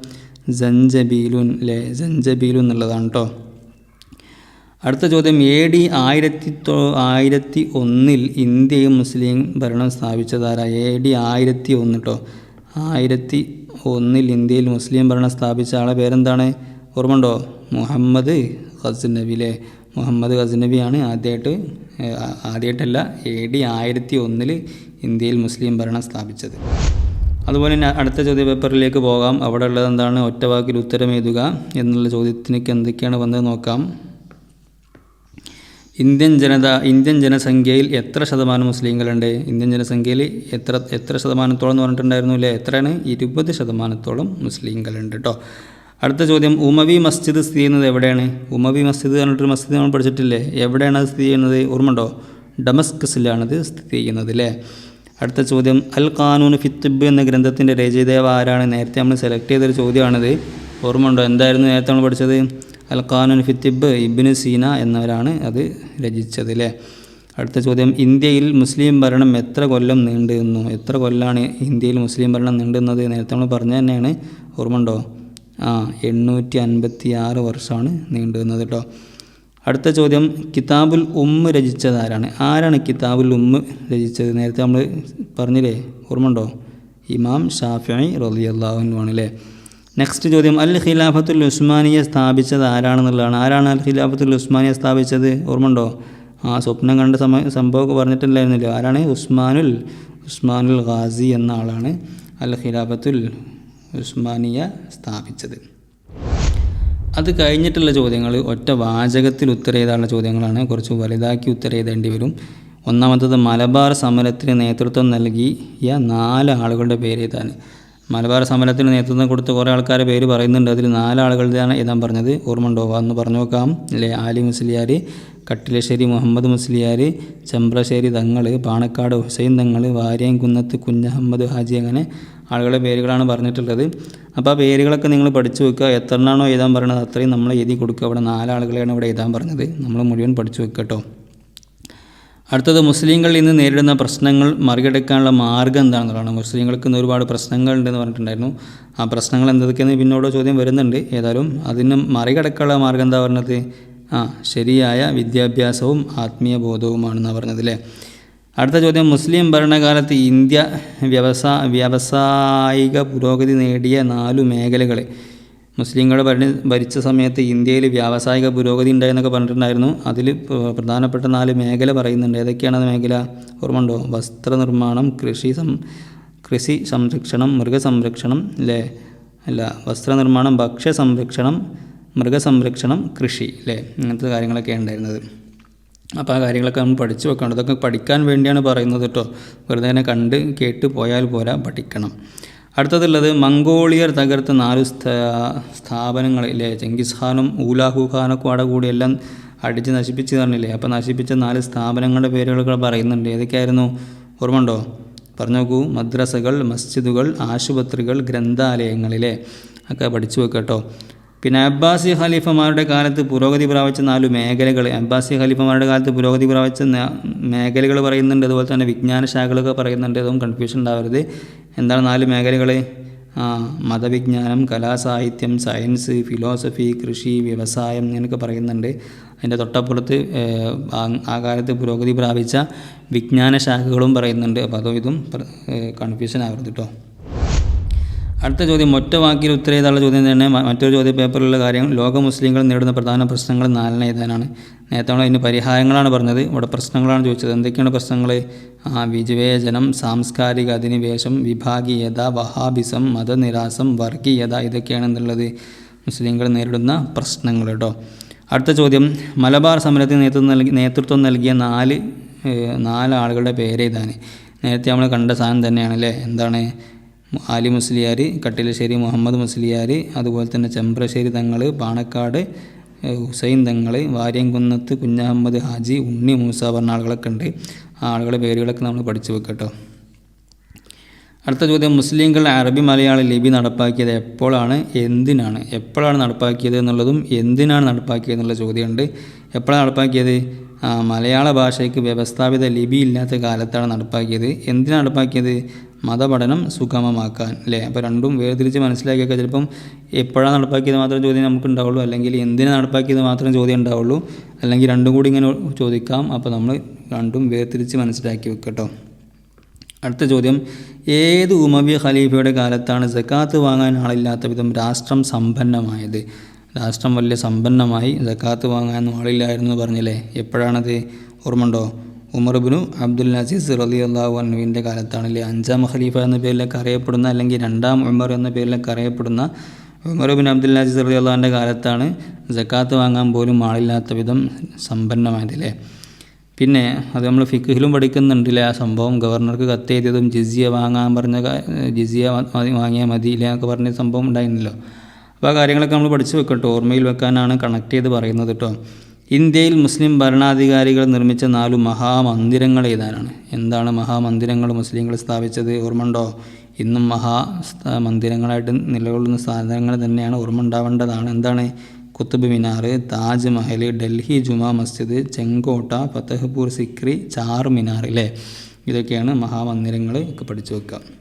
Speaker 1: ജഞ്ചബീലുൻ അല്ലേ ജഞ്ചബീലു എന്നുള്ളതാണ് കേട്ടോ അടുത്ത ചോദ്യം എ ഡി ആയിരത്തി ആയിരത്തി ഒന്നിൽ ഇന്ത്യയും മുസ്ലിം ഭരണം സ്ഥാപിച്ചതാരാ? എ ഡി ആയിരത്തി ഒന്ന് കേട്ടോ ആയിരത്തി ഒന്നിൽ ഇന്ത്യയിൽ മുസ്ലിം ഭരണം സ്ഥാപിച്ച ആളെ പേരെന്താണ്? ഓർമ്മ ഉണ്ടോ മുഹമ്മദ് ഖസ് അല്ലേ മുഹമ്മദ് ഖസ്നബിയാണ് ആദ്യമായിട്ട് ആദ്യമായിട്ടല്ല എ ഡി ആയിരത്തി ഒന്നിൽ ഇന്ത്യയിൽ മുസ്ലിം ഭരണം സ്ഥാപിച്ചത്. അതുപോലെ തന്നെ അടുത്ത ചോദ്യ പേപ്പറിലേക്ക് പോകാം. അവിടെ ഉള്ളത് എന്താണ്? ഒറ്റവാക്കിൽ ഉത്തരം എഴുതുക എന്നുള്ള ചോദ്യത്തിനൊക്കെ എന്തൊക്കെയാണ് വന്നത് നോക്കാം. ഇന്ത്യൻ ജനത ഇന്ത്യൻ ജനസംഖ്യയിൽ എത്ര ശതമാനം മുസ്ലിങ്ങളുണ്ട്? ഇന്ത്യൻ ജനസംഖ്യയിൽ എത്ര എത്ര ശതമാനത്തോളം എന്ന് പറഞ്ഞിട്ടുണ്ടായിരുന്നു അല്ലേ എത്രയാണ്? ഇരുപത് ശതമാനത്തോളം മുസ്ലിങ്ങളുണ്ട് കേട്ടോ അടുത്ത ചോദ്യം ഉമവി മസ്ജിദ് സ്ഥിതി ചെയ്യുന്നത് എവിടെയാണ്? ഉമവി മസ്ജിദ് പറഞ്ഞിട്ടൊരു മസ്ജിദ് നമ്മൾ പഠിച്ചിട്ടില്ലേ? എവിടെയാണ് അത് സ്ഥിതി ചെയ്യുന്നത്? ഓർമ്മയുണ്ടോ ഡമസ്കസിലാണത് സ്ഥിതി ചെയ്യുന്നത് അല്ലേ അടുത്ത ചോദ്യം അൽ ഖാനൂൻ ഫിത്തിബ് എന്ന ഗ്രന്ഥത്തിന്റെ രചയിതാവ് ആരാണ്? നേരത്തെ നമ്മൾ സെലക്ട് ചെയ്തൊരു ചോദ്യമാണിത്. ഓർമ്മയുണ്ടോ എന്തായിരുന്നു നേരത്തെ നമ്മൾ പഠിച്ചത്? അൽ ഖാനൂൻ ഫിത്തിബ് ഇബിന് സീന എന്നവരാണ് അത് രചിച്ചത് അല്ലേ അടുത്ത ചോദ്യം ഇന്ത്യയിൽ മുസ്ലിം ഭരണം എത്ര കൊല്ലം നീണ്ടു നിന്നു എത്ര കൊല്ലമാണ് ഇന്ത്യയിൽ മുസ്ലിം ഭരണം നീണ്ടുന്നത് നേരത്തെ നമ്മൾ പറഞ്ഞ തന്നെയാണ്. ഓർമ്മയുണ്ടോ? ആ എണ്ണൂറ്റി അൻപത്തി ആറ് വർഷമാണ് നീണ്ടുവന്നത് കേട്ടോ അടുത്ത ചോദ്യം കിതാബുൽ ഉമ്മ് രചിച്ചത് ആരാണ്? ആരാണ് കിതാബുൽ ഉമ്മ് രചിച്ചത്? നേരത്തെ നമ്മൾ പറഞ്ഞില്ലേ? ഓർമ്മയുണ്ടോ? ഇമാം ഷാഫി റലിയല്ലാഹുനു ആണ് അല്ലേ നെക്സ്റ്റ് ചോദ്യം അൽ ഖിലാഫത്തുൽ ഉസ്മാനിയെ സ്ഥാപിച്ചത് ആരാണെന്നുള്ളതാണ്. ആരാണ് അൽ ഖിലാഫത്തുൽ ഉസ്മാനിയെ സ്ഥാപിച്ചത്? ഓർമ്മയുണ്ടോ? ആ സ്വപ്നം കണ്ട സമയ സംഭവമൊക്കെ പറഞ്ഞിട്ടില്ലായിരുന്നല്ലോ ആരാണ്? ഉസ്മാനുൽ ഉസ്മാനുൽ ഖാസി എന്ന ആളാണ് അൽ ഖിലാഫത്തുൽ ഉസ്മാനിയ സ്ഥാപിച്ചത്. അത് കഴിഞ്ഞിട്ടുള്ള ചോദ്യങ്ങൾ ഒറ്റ വാചകത്തിൽ ഉത്തരം ചെയ്താനുള്ള ചോദ്യങ്ങളാണ്. കുറച്ച് വലുതാക്കി ഉത്തരം ചെയ്തേണ്ടി വരും. ഒന്നാമത്തത് മലബാർ സമരത്തിന് നേതൃത്വം നൽകിയ നാല് ആളുകളുടെ പേര് എഴുതാൻ മലബാർ സമരത്തിന് നേതൃത്വം കൊടുത്ത കുറേ ആൾക്കാരെ പേര് പറയുന്നുണ്ട്. അതിൽ നാലാളുകളുടെയാണ് എഴുതാൻ പറഞ്ഞത്. ഓർമ്മണ്ടോവ എന്ന് പറഞ്ഞു നോക്കാം. അല്ലേ ആലി മുസ്ലിയാർ കട്ടിലശ്ശേരി മുഹമ്മദ് മുസ്ലിയാർ ചെമ്പ്രശ്ശേരി തങ്ങൾ പാണക്കാട് ഹുസൈൻ തങ്ങൾ വാര്യംകുന്നത്ത് കുഞ്ഞഹമ്മദ് ഹാജി അങ്ങനെ ആളുകളുടെ പേരുകളാണ് പറഞ്ഞിട്ടുള്ളത്. അപ്പോൾ ആ പേരുകളൊക്കെ നിങ്ങൾ പഠിച്ചു വെക്കുക. എത്രണ്ണാണോ എഴുതാൻ പറയുന്നത് അത്രയും നമ്മൾ എഴുതി കൊടുക്കുക. അവിടെ നാലാളുകളെയാണ് ഇവിടെ എഴുതാൻ പറഞ്ഞത്. നമ്മൾ മുഴുവൻ പഠിച്ചു വെക്കുക കേട്ടോ. അടുത്തത് മുസ്ലിങ്ങൾ ഇന്ന് നേരിടുന്ന പ്രശ്നങ്ങൾ മറികടക്കാനുള്ള മാർഗം എന്താണെന്നുള്ളതാണ്. മുസ്ലിങ്ങൾക്ക് ഇന്ന് ഒരുപാട് പ്രശ്നങ്ങളുണ്ടെന്ന് പറഞ്ഞിട്ടുണ്ടായിരുന്നു. ആ പ്രശ്നങ്ങൾ എന്തൊക്കെയെന്ന് പിന്നോട് ചോദ്യം വരുന്നുണ്ട്. ഏതായാലും അതിന് മറികടക്കാനുള്ള മാർഗം എന്താ പറഞ്ഞത്? ആ ശരിയായ വിദ്യാഭ്യാസവും ആത്മീയ ബോധവുമാണെന്നാണ് പറഞ്ഞത് അല്ലേ? അടുത്ത ചോദ്യം മുസ്ലിം ഭരണകാലത്ത് ഇന്ത്യ വ്യവസായ വ്യാവസായിക പുരോഗതി നേടിയ നാലു മേഖലകൾ മുസ്ലിങ്ങൾ ഭരണ ഭരിച്ച സമയത്ത് ഇന്ത്യയിൽ വ്യാവസായിക പുരോഗതി ഉണ്ടായെന്നൊക്കെ പറഞ്ഞിട്ടുണ്ടായിരുന്നു. അതിൽ പ്രധാനപ്പെട്ട നാല് മേഖല പറയുന്നുണ്ട്. ഏതൊക്കെയാണ് മേഖല ഓർമ്മയുണ്ടോ? വസ്ത്രനിർമ്മാണം കൃഷി സം കൃഷി സംരക്ഷണം മൃഗസംരക്ഷണം അല്ലേ അല്ല വസ്ത്രനിർമ്മാണം ഭക്ഷ്യ സംരക്ഷണം മൃഗസംരക്ഷണം കൃഷി അല്ലേ ഇങ്ങനത്തെ കാര്യങ്ങളൊക്കെ ഉണ്ടായിരുന്നത്. അപ്പോൾ ആ കാര്യങ്ങളൊക്കെ നമ്മൾ പഠിച്ചു വെക്കണം. ഇതൊക്കെ പഠിക്കാൻ വേണ്ടിയാണ് പറയുന്നത് കേട്ടോ. വെറുതെ തന്നെ കണ്ട് കേട്ട് പോയാൽ പോരാ പഠിക്കണം. അടുത്തതുള്ളത് മംഗോളിയർ തകർത്ത നാല് സ്ഥാപനങ്ങൾ ഇല്ലേ ചെങ്കിസ് ഖാനും ഊലാഹു ഖാനൊക്കെ അവിടെ കൂടി എല്ലാം അടിച്ച് നശിപ്പിച്ച് തന്നില്ലേ അപ്പോൾ നശിപ്പിച്ച നാല് സ്ഥാപനങ്ങളുടെ പേരുകളൊക്കെ പറയുന്നുണ്ട്. ഏതൊക്കെയായിരുന്നു? ഓർമ്മയുണ്ടോ? പറഞ്ഞു നോക്കൂ. മദ്രസകൾ മസ്ജിദുകൾ ആശുപത്രികൾ ഗ്രന്ഥാലയങ്ങളിലെ ഒക്കെ പഠിച്ചു വെക്കുക കേട്ടോ. പിന്നെ അബ്ബാസി ഖലീഫമാരുടെ കാലത്ത് പുരോഗതി പ്രാപിച്ച നാല് മേഖലകൾ അബ്ബാസി ഖലീഫമാരുടെ കാലത്ത് പുരോഗതി പ്രാപിച്ച മേഖലകൾ പറയുന്നുണ്ട്. അതുപോലെ തന്നെ വിജ്ഞാന ശാഖകളൊക്കെ പറയുന്നുണ്ട്. അതൊന്നും കൺഫ്യൂഷൻ ഉണ്ടാവരുത്. എന്താണ് നാല് മേഖലകൾ മതവിജ്ഞാനം കലാസാഹിത്യം സയൻസ് ഫിലോസഫി കൃഷി വ്യവസായം എന്നൊക്കെ പറയുന്നുണ്ട്. അതിന്റെ തൊട്ടപ്പുറത്ത് ആ കാലത്ത് പുരോഗതി പ്രാപിച്ച വിജ്ഞാന ശാഖകളും പറയുന്നുണ്ട്. അപ്പോൾ അതും ഇതും കൺഫ്യൂഷൻ ആവരുത് കേട്ടോ അടുത്ത ചോദ്യം ഒറ്റ വാക്കിൽ ഉത്തരം ചെയ്താലുള്ള ചോദ്യം തന്നെ. മറ്റൊരു ചോദ്യ പേപ്പറിലുള്ള കാര്യം ലോക മുസ്ലിങ്ങൾ നേരിടുന്ന പ്രധാന പ്രശ്നങ്ങൾ നാലെണ്ണം എഴുതാനാണ് നേരത്തെ നമ്മൾ അതിന് പരിഹാരങ്ങളാണ് പറഞ്ഞത്. ഇവിടെ പ്രശ്നങ്ങളാണ് ചോദിച്ചത്. എന്തൊക്കെയാണ് പ്രശ്നങ്ങൾ വിജവേചനം സാംസ്കാരിക അധിനിവേശം വിഭാഗീയത വഹാബിസം മതനിരാസം വർഗീയത ഇതൊക്കെയാണ് എന്നുള്ളത് മുസ്ലിങ്ങൾ നേരിടുന്ന പ്രശ്നങ്ങൾ കേട്ടോ. അടുത്ത ചോദ്യം മലബാർ സമരത്തിന് നേതൃത്വം നൽകി നേതൃത്വം നൽകിയ നാല് നാല് ആളുകളുടെ പേര് എഴുതാൻ നേരത്തെ നമ്മൾ കണ്ട സാധനം തന്നെയാണ് അല്ലേ എന്താണ്? ആലി മുസ്ലിയാർ കട്ടിലശ്ശേരി മുഹമ്മദ് മുസ്ലിയാർ അതുപോലെ തന്നെ ചെമ്പ്രശ്ശേരി തങ്ങൾ പാണക്കാട് ഹുസൈൻ തങ്ങൾ വാര്യംകുന്നത്ത് കുഞ്ഞഹമ്മദ് ഹാജി ഉണ്ണി മൂസ പറഞ്ഞ ആളുകളൊക്കെ ഉണ്ട്. ആ ആളുകളുടെ പേരുകളൊക്കെ നമ്മൾ പഠിച്ചു വെക്കട്ടോ അടുത്ത ചോദ്യം മുസ്ലിങ്ങൾ അറബി മലയാള ലിപി നടപ്പാക്കിയത് എപ്പോഴാണ് എന്തിനാണ്? എപ്പോഴാണ് നടപ്പാക്കിയത് എന്നുള്ളതും എന്തിനാണ് നടപ്പാക്കിയത് എന്നുള്ള ചോദ്യമുണ്ട്. എപ്പോഴാണ് നടപ്പാക്കിയത്? മലയാള ഭാഷയ്ക്ക് വ്യവസ്ഥാപിത ലിപി ഇല്ലാത്ത കാലത്താണ് നടപ്പാക്കിയത്. എന്തിനാണ് നടപ്പാക്കിയത്? മതപഠനം സുഗമമാക്കാൻ അല്ലേ അപ്പോൾ രണ്ടും വേർതിരിച്ച് മനസ്സിലാക്കിയൊക്കെ ചിലപ്പം എപ്പോഴാണ് നടപ്പാക്കിയത് മാത്രം ചോദ്യം നമുക്ക് ഉണ്ടാവുള്ളൂ അല്ലെങ്കിൽ എന്തിനു നടപ്പാക്കിയത് മാത്രം ചോദ്യം ഉണ്ടാവുള്ളൂ. അല്ലെങ്കിൽ രണ്ടും കൂടി ഇങ്ങനെ ചോദിക്കാം. അപ്പോൾ നമ്മൾ രണ്ടും വേർതിരിച്ച് മനസ്സിലാക്കി വെക്കട്ടോ. അടുത്ത ചോദ്യം. ഏത് ഉമവ്യ ഖലീഫയുടെ കാലത്താണ് സക്കാത്ത് വാങ്ങാൻ ആളില്ലാത്ത വിധം രാഷ്ട്രം സമ്പന്നമായത്? രാഷ്ട്രം വലിയ സമ്പന്നമായി ജക്കാത്ത് വാങ്ങാൻ ആളില്ലായിരുന്നു പറഞ്ഞില്ലേ? എപ്പോഴാണത്? ഓർമ്മണ്ടോ ഉമർബിനു അബ്ദുൽ നസീസ് റലി അള്ളാഹു അന്നുവിന്റെ കാലത്താണല്ലേ അഞ്ചാം ഖലീഫ എന്ന പേരിലൊക്കെ അറിയപ്പെടുന്ന അല്ലെങ്കിൽ രണ്ടാം ഉമർ എന്ന പേരിലൊക്കെ അറിയപ്പെടുന്ന ഉമർബിൻ അബ്ദുൽ നസീസ് റലി അള്ളാഹിന്റെ കാലത്താണ് ജക്കാത്ത് വാങ്ങാൻ പോലും ആളില്ലാത്ത വിധം സമ്പന്നമായതല്ലേ പിന്നെ അത് നമ്മൾ ഫിഖിലും പഠിക്കുന്നുണ്ടല്ലേ ആ സംഭവം ഗവർണർക്ക് കത്തെഴുതിയതും ജിസിയ വാങ്ങാൻ പറഞ്ഞ ജിസിയ ജിസിയ മതി- വാങ്ങിയാൽ മതിയില്ല എന്നൊക്കെ പറഞ്ഞ സംഭവം ഉണ്ടായിരുന്നല്ലോ. അപ്പോൾ ആ കാര്യങ്ങളൊക്കെ നമ്മൾ പഠിച്ചു വെക്കട്ടോ. ഓർമ്മയിൽ വെക്കാനാണ് കണക്ട് ചെയ്ത് പറയുന്നത് കേട്ടോ. ഇന്ത്യയിൽ മുസ്ലിം ഭരണാധികാരികൾ നിർമ്മിച്ച നാലു മഹാമന്ദിരങ്ങൾ ഏതാനാണ്? എന്താണ് മഹാമന്ദിരങ്ങൾ മുസ്ലിങ്ങൾ സ്ഥാപിച്ചത്? ഓർമ്മയുണ്ടോ? ഇന്നും മഹാ മന്ദിരങ്ങളായിട്ട് നിലകൊള്ളുന്ന സ്ഥാനങ്ങൾ തന്നെയാണ് ഓർമ്മ ഉണ്ടാവേണ്ടതാണ്. എന്താണ്? കുത്തുബ് മിനാർ താജ്മഹൽ ഡൽഹി ജുമാ മസ്ജിദ് ചെങ്കോട്ട ഫത്തഹ്പൂർ സിക്രി ചാർ മിനാർ അല്ലേ ഇതൊക്കെയാണ് മഹാമന്ദിരങ്ങൾ ഒക്കെ പഠിച്ചു വെക്കുക.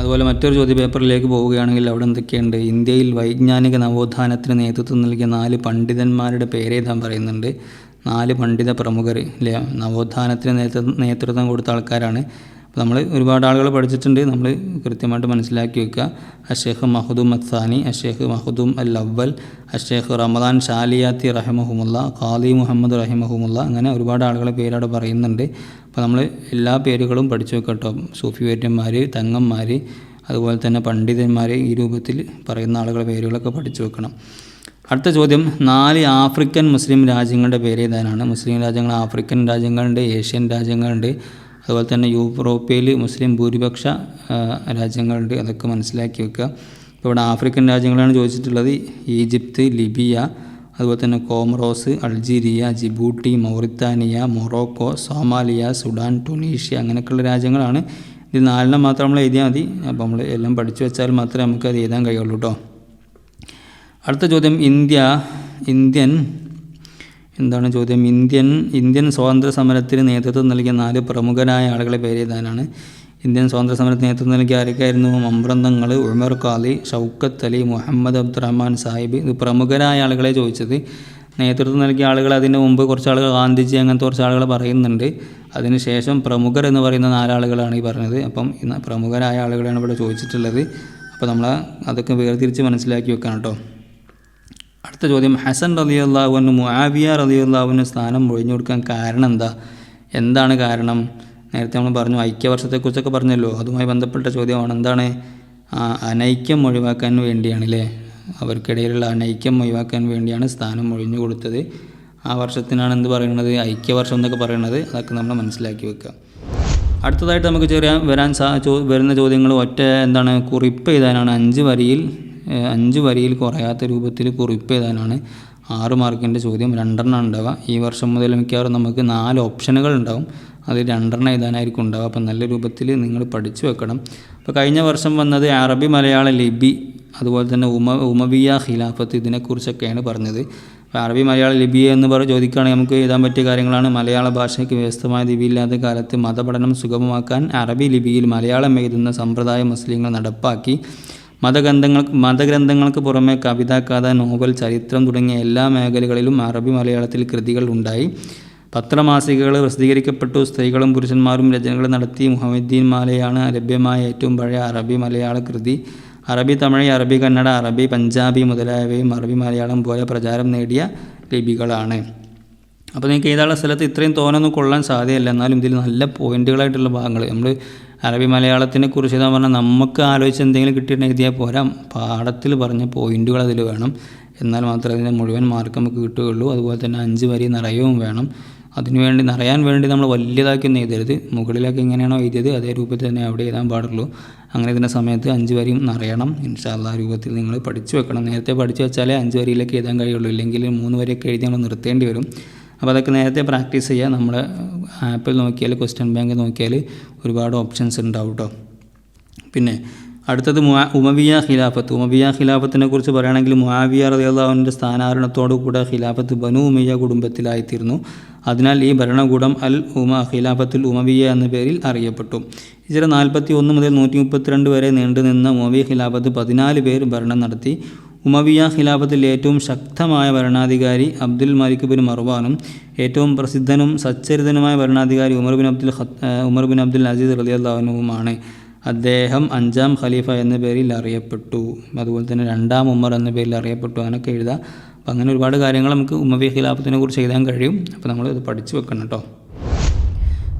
Speaker 1: അതുപോലെ മറ്റൊരു ചോദ്യ പേപ്പറിലേക്ക് പോവുകയാണെങ്കിൽ അവിടെ എന്തൊക്കെയുണ്ട്? ഇന്ത്യയിൽ വൈജ്ഞാനിക നവോത്ഥാനത്തിന് നേതൃത്വം നൽകിയ നാല് പണ്ഡിതന്മാരുടെ പേരെഴുതാൻ പറയുന്നുണ്ട്. നാല് പണ്ഡിത പ്രമുഖർ അല്ലേ നവോത്ഥാനത്തിന് നേതൃത്വം കൊടുത്ത ആൾക്കാരാണ്. അപ്പോൾ നമ്മൾ ഒരുപാട് ആളുകൾ പഠിച്ചിട്ടുണ്ട്. നമ്മൾ കൃത്യമായിട്ട് മനസ്സിലാക്കി വെക്കുക. അഷേഖ് മഹദൂം അത്സാനി അഷേഖ് മഹദൂം അൽ അവൽ അഷേഖ് റമദാൻ ഷാലിയാത്തി റഹിമഹുമുല്ല ഖാദി മുഹമ്മദ് റഹിമഹുമുല്ല അങ്ങനെ ഒരുപാട് ആളുകളെ പേരവിടെ പറയുന്നുണ്ട്. അപ്പോൾ നമ്മൾ എല്ലാ പേരുകളും പഠിച്ചു വെക്കട്ടോ സൂഫി വേറ്റന്മാർ തങ്ങന്മാർ അതുപോലെ തന്നെ പണ്ഡിതന്മാർ ഈ രൂപത്തിൽ പറയുന്ന ആളുകളെ പേരുകളൊക്കെ പഠിച്ചു വെക്കണം. അടുത്ത ചോദ്യം നാല് ആഫ്രിക്കൻ മുസ്ലിം രാജ്യങ്ങളുടെ പേര് ഏതാനാണ്? മുസ്ലിം രാജ്യങ്ങൾ ആഫ്രിക്കൻ രാജ്യങ്ങളുണ്ട് ഏഷ്യൻ രാജ്യങ്ങളുണ്ട് അതുപോലെ തന്നെ യൂറോപ്യയിൽ മുസ്ലിം ഭൂരിപക്ഷ രാജ്യങ്ങളുണ്ട്. അതൊക്കെ മനസ്സിലാക്കി വെക്കുക. ഇപ്പോൾ ഇവിടെ ആഫ്രിക്കൻ രാജ്യങ്ങളാണ് ചോദിച്ചിട്ടുള്ളത്. ഈജിപ്ത് ലിബിയ അതുപോലെ തന്നെ Comoros Algeria Djibouti Mauritania Morocco Somalia Sudan Tunisia അങ്ങനെയൊക്കെയുള്ള രാജ്യങ്ങളാണ്. ഇത് നാലെണ്ണം മാത്രം നമ്മൾ എഴുതിയാൽ മതി. അപ്പോൾ നമ്മൾ എല്ലാം പഠിച്ചു വെച്ചാൽ മാത്രമേ നമുക്ക് എഴുതാൻ കഴിയുള്ളൂ കേട്ടോ. അടുത്ത ചോദ്യം ഇന്ത്യ ഇന്ത്യൻ എന്താണ് ചോദ്യം? ഇന്ത്യൻ ഇന്ത്യൻ സ്വാതന്ത്ര്യ സമരത്തിന് നേതൃത്വം നൽകിയ നാല് പ്രമുഖരായ ആളുകളെ പേര് ഇന്ത്യൻ സ്വാതന്ത്ര്യ സമരത്തിന് നേതൃത്വം നൽകിയ ആരൊക്കെയായിരുന്നു മമ്പ്രന്തങ്ങൾ ഉമർ ഖാലി ഷൗക്കത്ത് അലി മുഹമ്മദ് അബ്ദുറഹ്മാൻ സാഹിബ്. ഇത് പ്രമുഖരായ ആളുകളെ ചോദിച്ചത്. നേതൃത്വം നൽകിയ ആളുകൾ അതിന് മുമ്പ് കുറച്ച് ആളുകൾ ഗാന്ധിജി അങ്ങനത്തെ കുറച്ച് ആളുകൾ പറയുന്നുണ്ട്. അതിനുശേഷം പ്രമുഖർ എന്ന് പറയുന്ന നാലാളുകളാണ് ഈ പറഞ്ഞത്. അപ്പം പ്രമുഖരായ ആളുകളാണ് ഇവിടെ ചോദിച്ചിട്ടുള്ളത്. അപ്പോൾ നമ്മൾ അതൊക്കെ വേർതിരിച്ച് മനസ്സിലാക്കി വെക്കണം കേട്ടോ. അടുത്ത ചോദ്യം ഹസൻ റലി അള്ളാഹുവിന് മുബിയ റലി അള്ളാഹുവിന് സ്ഥാനം ഒഴിഞ്ഞു കൊടുക്കാൻ കാരണം എന്താ? എന്താണ് കാരണം? നേരത്തെ നമ്മൾ പറഞ്ഞു ഐക്യവർഷത്തെക്കുറിച്ചൊക്കെ പറഞ്ഞല്ലോ. അതുമായി ബന്ധപ്പെട്ട ചോദ്യമാണ്. എന്താണ്? അനൈക്യം ഒഴിവാക്കാൻ വേണ്ടിയാണ് അല്ലേ അവർക്കിടയിലുള്ള അനൈക്യം ഒഴിവാക്കാൻ വേണ്ടിയാണ് സ്ഥാനം ഒഴിഞ്ഞു കൊടുത്തത്. ആ വർഷത്തിനാണ് എന്ത് പറയുന്നത്? ഐക്യവർഷം എന്നൊക്കെ പറയുന്നത്. അതൊക്കെ നമ്മൾ മനസ്സിലാക്കി വെക്കുക. അടുത്തതായിട്ട് നമുക്ക് ചെറിയ വരാൻ സാ വരുന്ന ചോദ്യങ്ങൾ. ഒറ്റ എന്താണ്? കുറിപ്പ് എഴുതാനാണ്. അഞ്ച് വരിയിൽ അഞ്ച് വരിയിൽ കുറയാത്ത രൂപത്തിൽ കുറിപ്പ് എഴുതാനാണ് ആറ് മാർക്കിന്റെ ചോദ്യം. രണ്ടെണ്ണം ഉണ്ടാവുക. ഈ വർഷം മുതൽ മിക്കവാറും നമുക്ക് നാല് ഓപ്ഷനുകൾ ഉണ്ടാവും. അത് രണ്ടെണ്ണം എഴുതാനായിരിക്കും ഉണ്ടാവുക. അപ്പം നല്ല രൂപത്തിൽ നിങ്ങൾ പഠിച്ചു വെക്കണം. അപ്പോൾ കഴിഞ്ഞ വർഷം വന്നത് അറബി മലയാള ലിപി അതുപോലെ തന്നെ ഉമ ഉമവിയ ഖിലാഫത്ത് ഇതിനെക്കുറിച്ചൊക്കെയാണ് പറഞ്ഞത്. അപ്പോൾ അറബി മലയാള ലിപി എന്ന് പറ ചോദിക്കുകയാണെങ്കിൽ നമുക്ക് എഴുതാൻ പറ്റിയ കാര്യങ്ങളാണ് മലയാള ഭാഷയ്ക്ക് വ്യവസ്ഥമായ ലിപിയില്ലാത്ത കാലത്ത് മതപഠനം സുഗമമാക്കാൻ അറബി ലിപിയിൽ മലയാളം എഴുതുന്ന സമ്പ്രദായ മുസ്ലിങ്ങൾ നടപ്പാക്കി. മതഗ്രന്ഥങ്ങൾ മതഗ്രന്ഥങ്ങൾക്ക് പുറമെ കവിത കഥ നോവൽ ചരിത്രം തുടങ്ങിയ എല്ലാ മേഖലകളിലും അറബി മലയാളത്തിൽ കൃതികൾ ഉണ്ടായി. പത്രമാസികകൾ പ്രസിദ്ധീകരിക്കപ്പെട്ടു. സ്ത്രീകളും പുരുഷന്മാരും രചനകൾ നടത്തി. മുഹമ്മദ്ദീൻ മാലയാണ് ലഭ്യമായ ഏറ്റവും പഴയ അറബി മലയാള കൃതി. അറബി തമിഴ് അറബി കന്നഡ അറബി പഞ്ചാബി മുതലായവയും അറബി മലയാളം പോലെ പ്രചാരം നേടിയ ലിപികളാണ്. അപ്പോൾ നിങ്ങൾക്ക് ഏതാളുടെ സ്ഥലത്ത് ഇത്രയും തോന്നൊന്നും കൊള്ളാൻ സാധ്യമല്ല എന്നാലും ഇതിൽ നല്ല പോയിന്റുകളായിട്ടുള്ള ഭാഗങ്ങൾ. നമ്മൾ അറബി മലയാളത്തിനെ കുറിച്ച് എന്ന് പറഞ്ഞാൽ നമുക്ക് ആലോചിച്ച് എന്തെങ്കിലും കിട്ടിയിട്ടുണ്ടെങ്കിൽ എഴുതിയാൽ പോരാ. പാഠത്തിൽ പറഞ്ഞ പോയിന്റുകൾ അതിൽ വേണം. എന്നാൽ മാത്രമേ അതിന്റെ മുഴുവൻ മാർക്ക് നമുക്ക് കിട്ടുകയുള്ളൂ. അതുപോലെ തന്നെ അഞ്ച് വരി നിറയവും വേണം. അതിനുവേണ്ടി നിറയാൻ വേണ്ടി നമ്മൾ വലിയതാക്കി ഒന്നും എഴുതരുത്. മുകളിലൊക്കെ എങ്ങനെയാണോ എഴുതിയത് അതേ രൂപത്തിൽ തന്നെ അവിടെ എഴുതാൻ പാടുള്ളൂ. അങ്ങനെ ഇതിന്റെ സമയത്ത് അഞ്ച് വരിയും നിറയണം. ഇൻഷാല്ല രൂപത്തിൽ നിങ്ങൾ പഠിച്ചു വെക്കണം. നേരത്തെ പഠിച്ചു വെച്ചാലേ അഞ്ച് വരിയിലേക്ക് എഴുതാൻ കഴിയുള്ളൂ. ഇല്ലെങ്കിൽ മൂന്ന് വരിയൊക്കെ എഴുതി നമ്മൾ നിർത്തേണ്ടി വരും. അപ്പോൾ അതൊക്കെ നേരത്തെ പ്രാക്ടീസ് ചെയ്യുക. നമ്മൾ ആപ്പിൽ നോക്കിയാൽ ക്വസ്റ്റ്യൻ ബാങ്ക് നോക്കിയാൽ ഒരുപാട് ഓപ്ഷൻസ് ഉണ്ടാവും കേട്ടോ പിന്നെ അടുത്തത് ഉമവിയ ഖിലാഫത്ത്. ഉമവിയ ഖിലാഫത്തിനെ കുറിച്ച് പറയുകയാണെങ്കിൽ മുആവിയ സ്ഥാനാരണത്തോടു കൂടെ ഖിലാഫത്ത് ബനു ഉമയ്യ കുടുംബത്തിലായിത്തീർന്നു. അതിനാൽ ഈ ഭരണകൂടം അൽ ഉമ ഖിലാഫത്തുൽ ഉമവിയ എന്ന പേരിൽ അറിയപ്പെട്ടു. ഇച്ചിരി നാൽപ്പത്തി ഒന്ന് മുതൽ നൂറ്റി മുപ്പത്തിരണ്ട് വരെ നീണ്ടുനിന്ന ഉമവിയ ഖിലാഫത്ത് പതിനാല് പേർ ഭരണം നടത്തി. ഉമവിയ ഖിലാഫത്തിൽ ഏറ്റവും ശക്തമായ ഭരണാധികാരി അബ്ദുൽ മാലിക് ബിൻ മർവാനും ഏറ്റവും പ്രസിദ്ധനും സച്ചരിതനുമായ ഭരണാധികാരി Umar bin Abdul Umar bin Abdul Aziz റളിയല്ലാഹുനുവുമാണ് അദ്ദേഹം അഞ്ചാം ഖലീഫ എന്ന പേരിൽ അറിയപ്പെട്ടു. അതുപോലെ തന്നെ രണ്ടാം ഉമർ എന്ന പേരിൽ അറിയപ്പെട്ടു. അങ്ങനെയൊക്കെ എഴുതാം. അപ്പം അങ്ങനെ ഒരുപാട് കാര്യങ്ങൾ നമുക്ക് ഉമവിയ ഖിലാഫത്തിനെ കുറിച്ച് എഴുതാൻ കഴിയും. അപ്പോൾ നമ്മൾ ഇത് പഠിച്ചു വെക്കണം കേട്ടോ.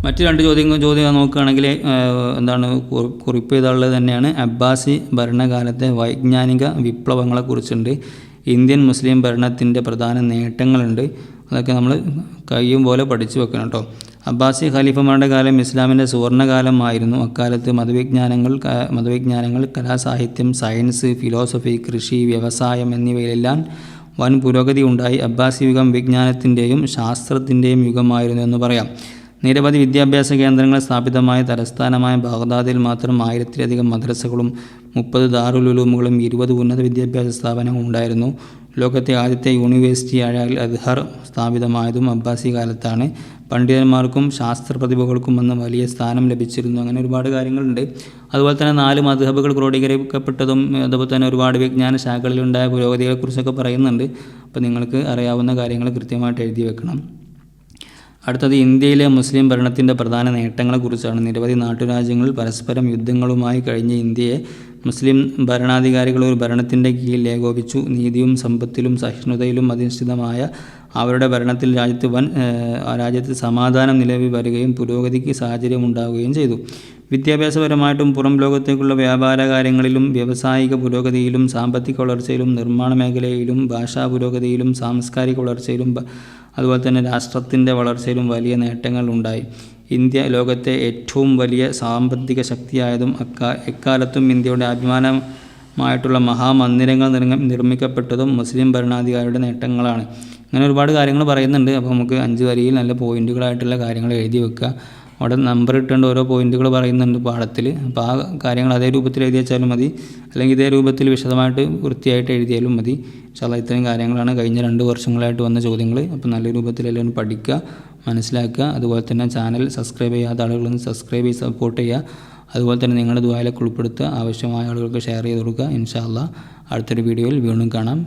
Speaker 1: മറ്റ് രണ്ട് ചോദ്യങ്ങൾ ചോദ്യം നോക്കുകയാണെങ്കിൽ എന്താണ് കുറിപ്പ് ചെയ്തുള്ളത് തന്നെയാണ്. അബ്ബാസി ഭരണകാലത്തെ വൈജ്ഞാനിക വിപ്ലവങ്ങളെക്കുറിച്ചുണ്ട് ഇന്ത്യൻ മുസ്ലിം ഭരണത്തിന്റെ പ്രധാന നേട്ടങ്ങളുണ്ട്. അതൊക്കെ നമ്മൾ കഴിയും പോലെ പഠിച്ചു വെക്കണം കേട്ടോ. അബ്ബാസി ഖലീഫമാരുടെ കാലം ഇസ്ലാമിന്റെ സുവർണകാലമായിരുന്നു. അക്കാലത്ത് മതവിജ്ഞാനങ്ങൾ മതവിജ്ഞാനങ്ങൾ കലാസാഹിത്യം സയൻസ് ഫിലോസഫി കൃഷി വ്യവസായം എന്നിവയിലെല്ലാം വൻ പുരോഗതി ഉണ്ടായി. അബ്ബാസി യുഗം വിജ്ഞാനത്തിന്റെയും ശാസ്ത്രത്തിന്റെയും യുഗമായിരുന്നു എന്ന് പറയാം. നിരവധി വിദ്യാഭ്യാസ കേന്ദ്രങ്ങൾ സ്ഥാപിതമായ തലസ്ഥാനമായ ബാഗ്ദാദിൽ മാത്രം ആയിരത്തിലധികം മദ്രസകളും മുപ്പത് ദാറുലുലൂമുകളും ഇരുപത് ഉന്നത വിദ്യാഭ്യാസ സ്ഥാപനങ്ങളും ഉണ്ടായിരുന്നു. ലോകത്തെ ആദ്യത്തെ യൂണിവേഴ്സിറ്റിയായ അൽ അദ്ഹർ സ്ഥാപിതമായതും അബ്ബാസി കാലത്താണ്. പണ്ഡിതന്മാർക്കും ശാസ്ത്ര പ്രതിഭകൾക്കും വന്ന വലിയ സ്ഥാനം ലഭിച്ചിരുന്നു. അങ്ങനെ ഒരുപാട് കാര്യങ്ങളുണ്ട്. അതുപോലെ തന്നെ നാല് മധുഹബുകൾ ക്രോഡീകരിക്കപ്പെട്ടതും അതുപോലെ തന്നെ ഒരുപാട് വിജ്ഞാന ശാഖകളിലുണ്ടായ പുരോഗതികളെക്കുറിച്ചൊക്കെ പറയുന്നുണ്ട്. അപ്പോൾ നിങ്ങൾക്ക് അറിയാവുന്ന കാര്യങ്ങൾ കൃത്യമായിട്ട് എഴുതി വെക്കണം. അടുത്തത് ഇന്ത്യയിലെ മുസ്ലിം ഭരണത്തിന്റെ പ്രധാന നേട്ടങ്ങളെക്കുറിച്ചാണ്. നിരവധി നാട്ടുരാജ്യങ്ങൾ പരസ്പരം യുദ്ധങ്ങളുമായി കഴിഞ്ഞ ഇന്ത്യയെ മുസ്ലിം ഭരണാധികാരികൾ ഒരു ഭരണത്തിന്റെ കീഴിൽ ഏകോപിച്ചു നീതിയും സമ്പത്തിലും സഹിഷ്ണുതയിലും അധിഷ്ഠിതമായ അവരുടെ ഭരണത്തിൽ രാജ്യത്ത് വൻ രാജ്യത്ത് സമാധാനം നിലവിൽ വരികയും പുരോഗതിക്ക് സാഹചര്യം ഉണ്ടാവുകയും ചെയ്തു. വിദ്യാഭ്യാസപരമായിട്ടും പുറം ലോകത്തേക്കുള്ള വ്യാപാര കാര്യങ്ങളിലും വ്യാവസായിക പുരോഗതിയിലും സാമ്പത്തിക വളർച്ചയിലും നിർമ്മാണ മേഖലയിലും ഭാഷാ പുരോഗതിയിലും സാംസ്കാരിക വളർച്ചയിലും അതുപോലെ തന്നെ രാഷ്ട്രത്തിന്റെ വളർച്ചയിലും വലിയ നേട്ടങ്ങൾ ഉണ്ടായി. ഇന്ത്യ ലോകത്തെ ഏറ്റവും വലിയ സാമ്പത്തിക ശക്തിയായതും അക്കാ എക്കാലത്തും ഇന്ത്യയുടെ അഭിമാനമായിട്ടുള്ള മഹാമന്ദിരങ്ങൾ നിർമ്മിക്കപ്പെട്ടതും മുസ്ലിം ഭരണാധികാരിയുടെ നേട്ടങ്ങളാണ്. അങ്ങനെ ഒരുപാട് കാര്യങ്ങൾ പറയുന്നുണ്ട്. അപ്പോൾ നമുക്ക് അഞ്ച് വരിയിൽ നല്ല പോയിന്റുകളായിട്ടുള്ള കാര്യങ്ങൾ എഴുതി വെക്കുക. അവിടെ നമ്പർ ഇട്ടുകൊണ്ട് ഓരോ പോയിന്റുകൾ പറയുന്നുണ്ട് പാഠത്തിൽ അപ്പോൾ ആ കാര്യങ്ങൾ അതേ രൂപത്തിൽ എഴുതി വെച്ചാലും മതി. അല്ലെങ്കിൽ ഇതേ രൂപത്തിൽ വിശദമായിട്ട് വൃത്തിയായിട്ട് എഴുതിയാലും മതി. പക്ഷേ ഇത്രയും കാര്യങ്ങളാണ് കഴിഞ്ഞ രണ്ട് വർഷങ്ങളായിട്ട് വന്ന ചോദ്യങ്ങൾ അപ്പോൾ നല്ല രൂപത്തിൽ എല്ലാവരും പഠിക്കുക മനസ്സിലാക്കുക. അതുപോലെ തന്നെ ചാനൽ സബ്സ്ക്രൈബ് ചെയ്യാത്ത ആളുകളൊന്ന് സബ്സ്ക്രൈബ് ചെയ്ത് സപ്പോർട്ട് ചെയ്യുക. അതുപോലെ തന്നെ നിങ്ങളുടെ ദുബായിലേക്ക് ഉൾപ്പെടുത്തുക. ആവശ്യമായ ആളുകൾക്ക് ഷെയർ ചെയ്ത് കൊടുക്കുക. ഇൻഷാല്ല അടുത്തൊരു വീഡിയോയിൽ വീണ്ടും കാണാം.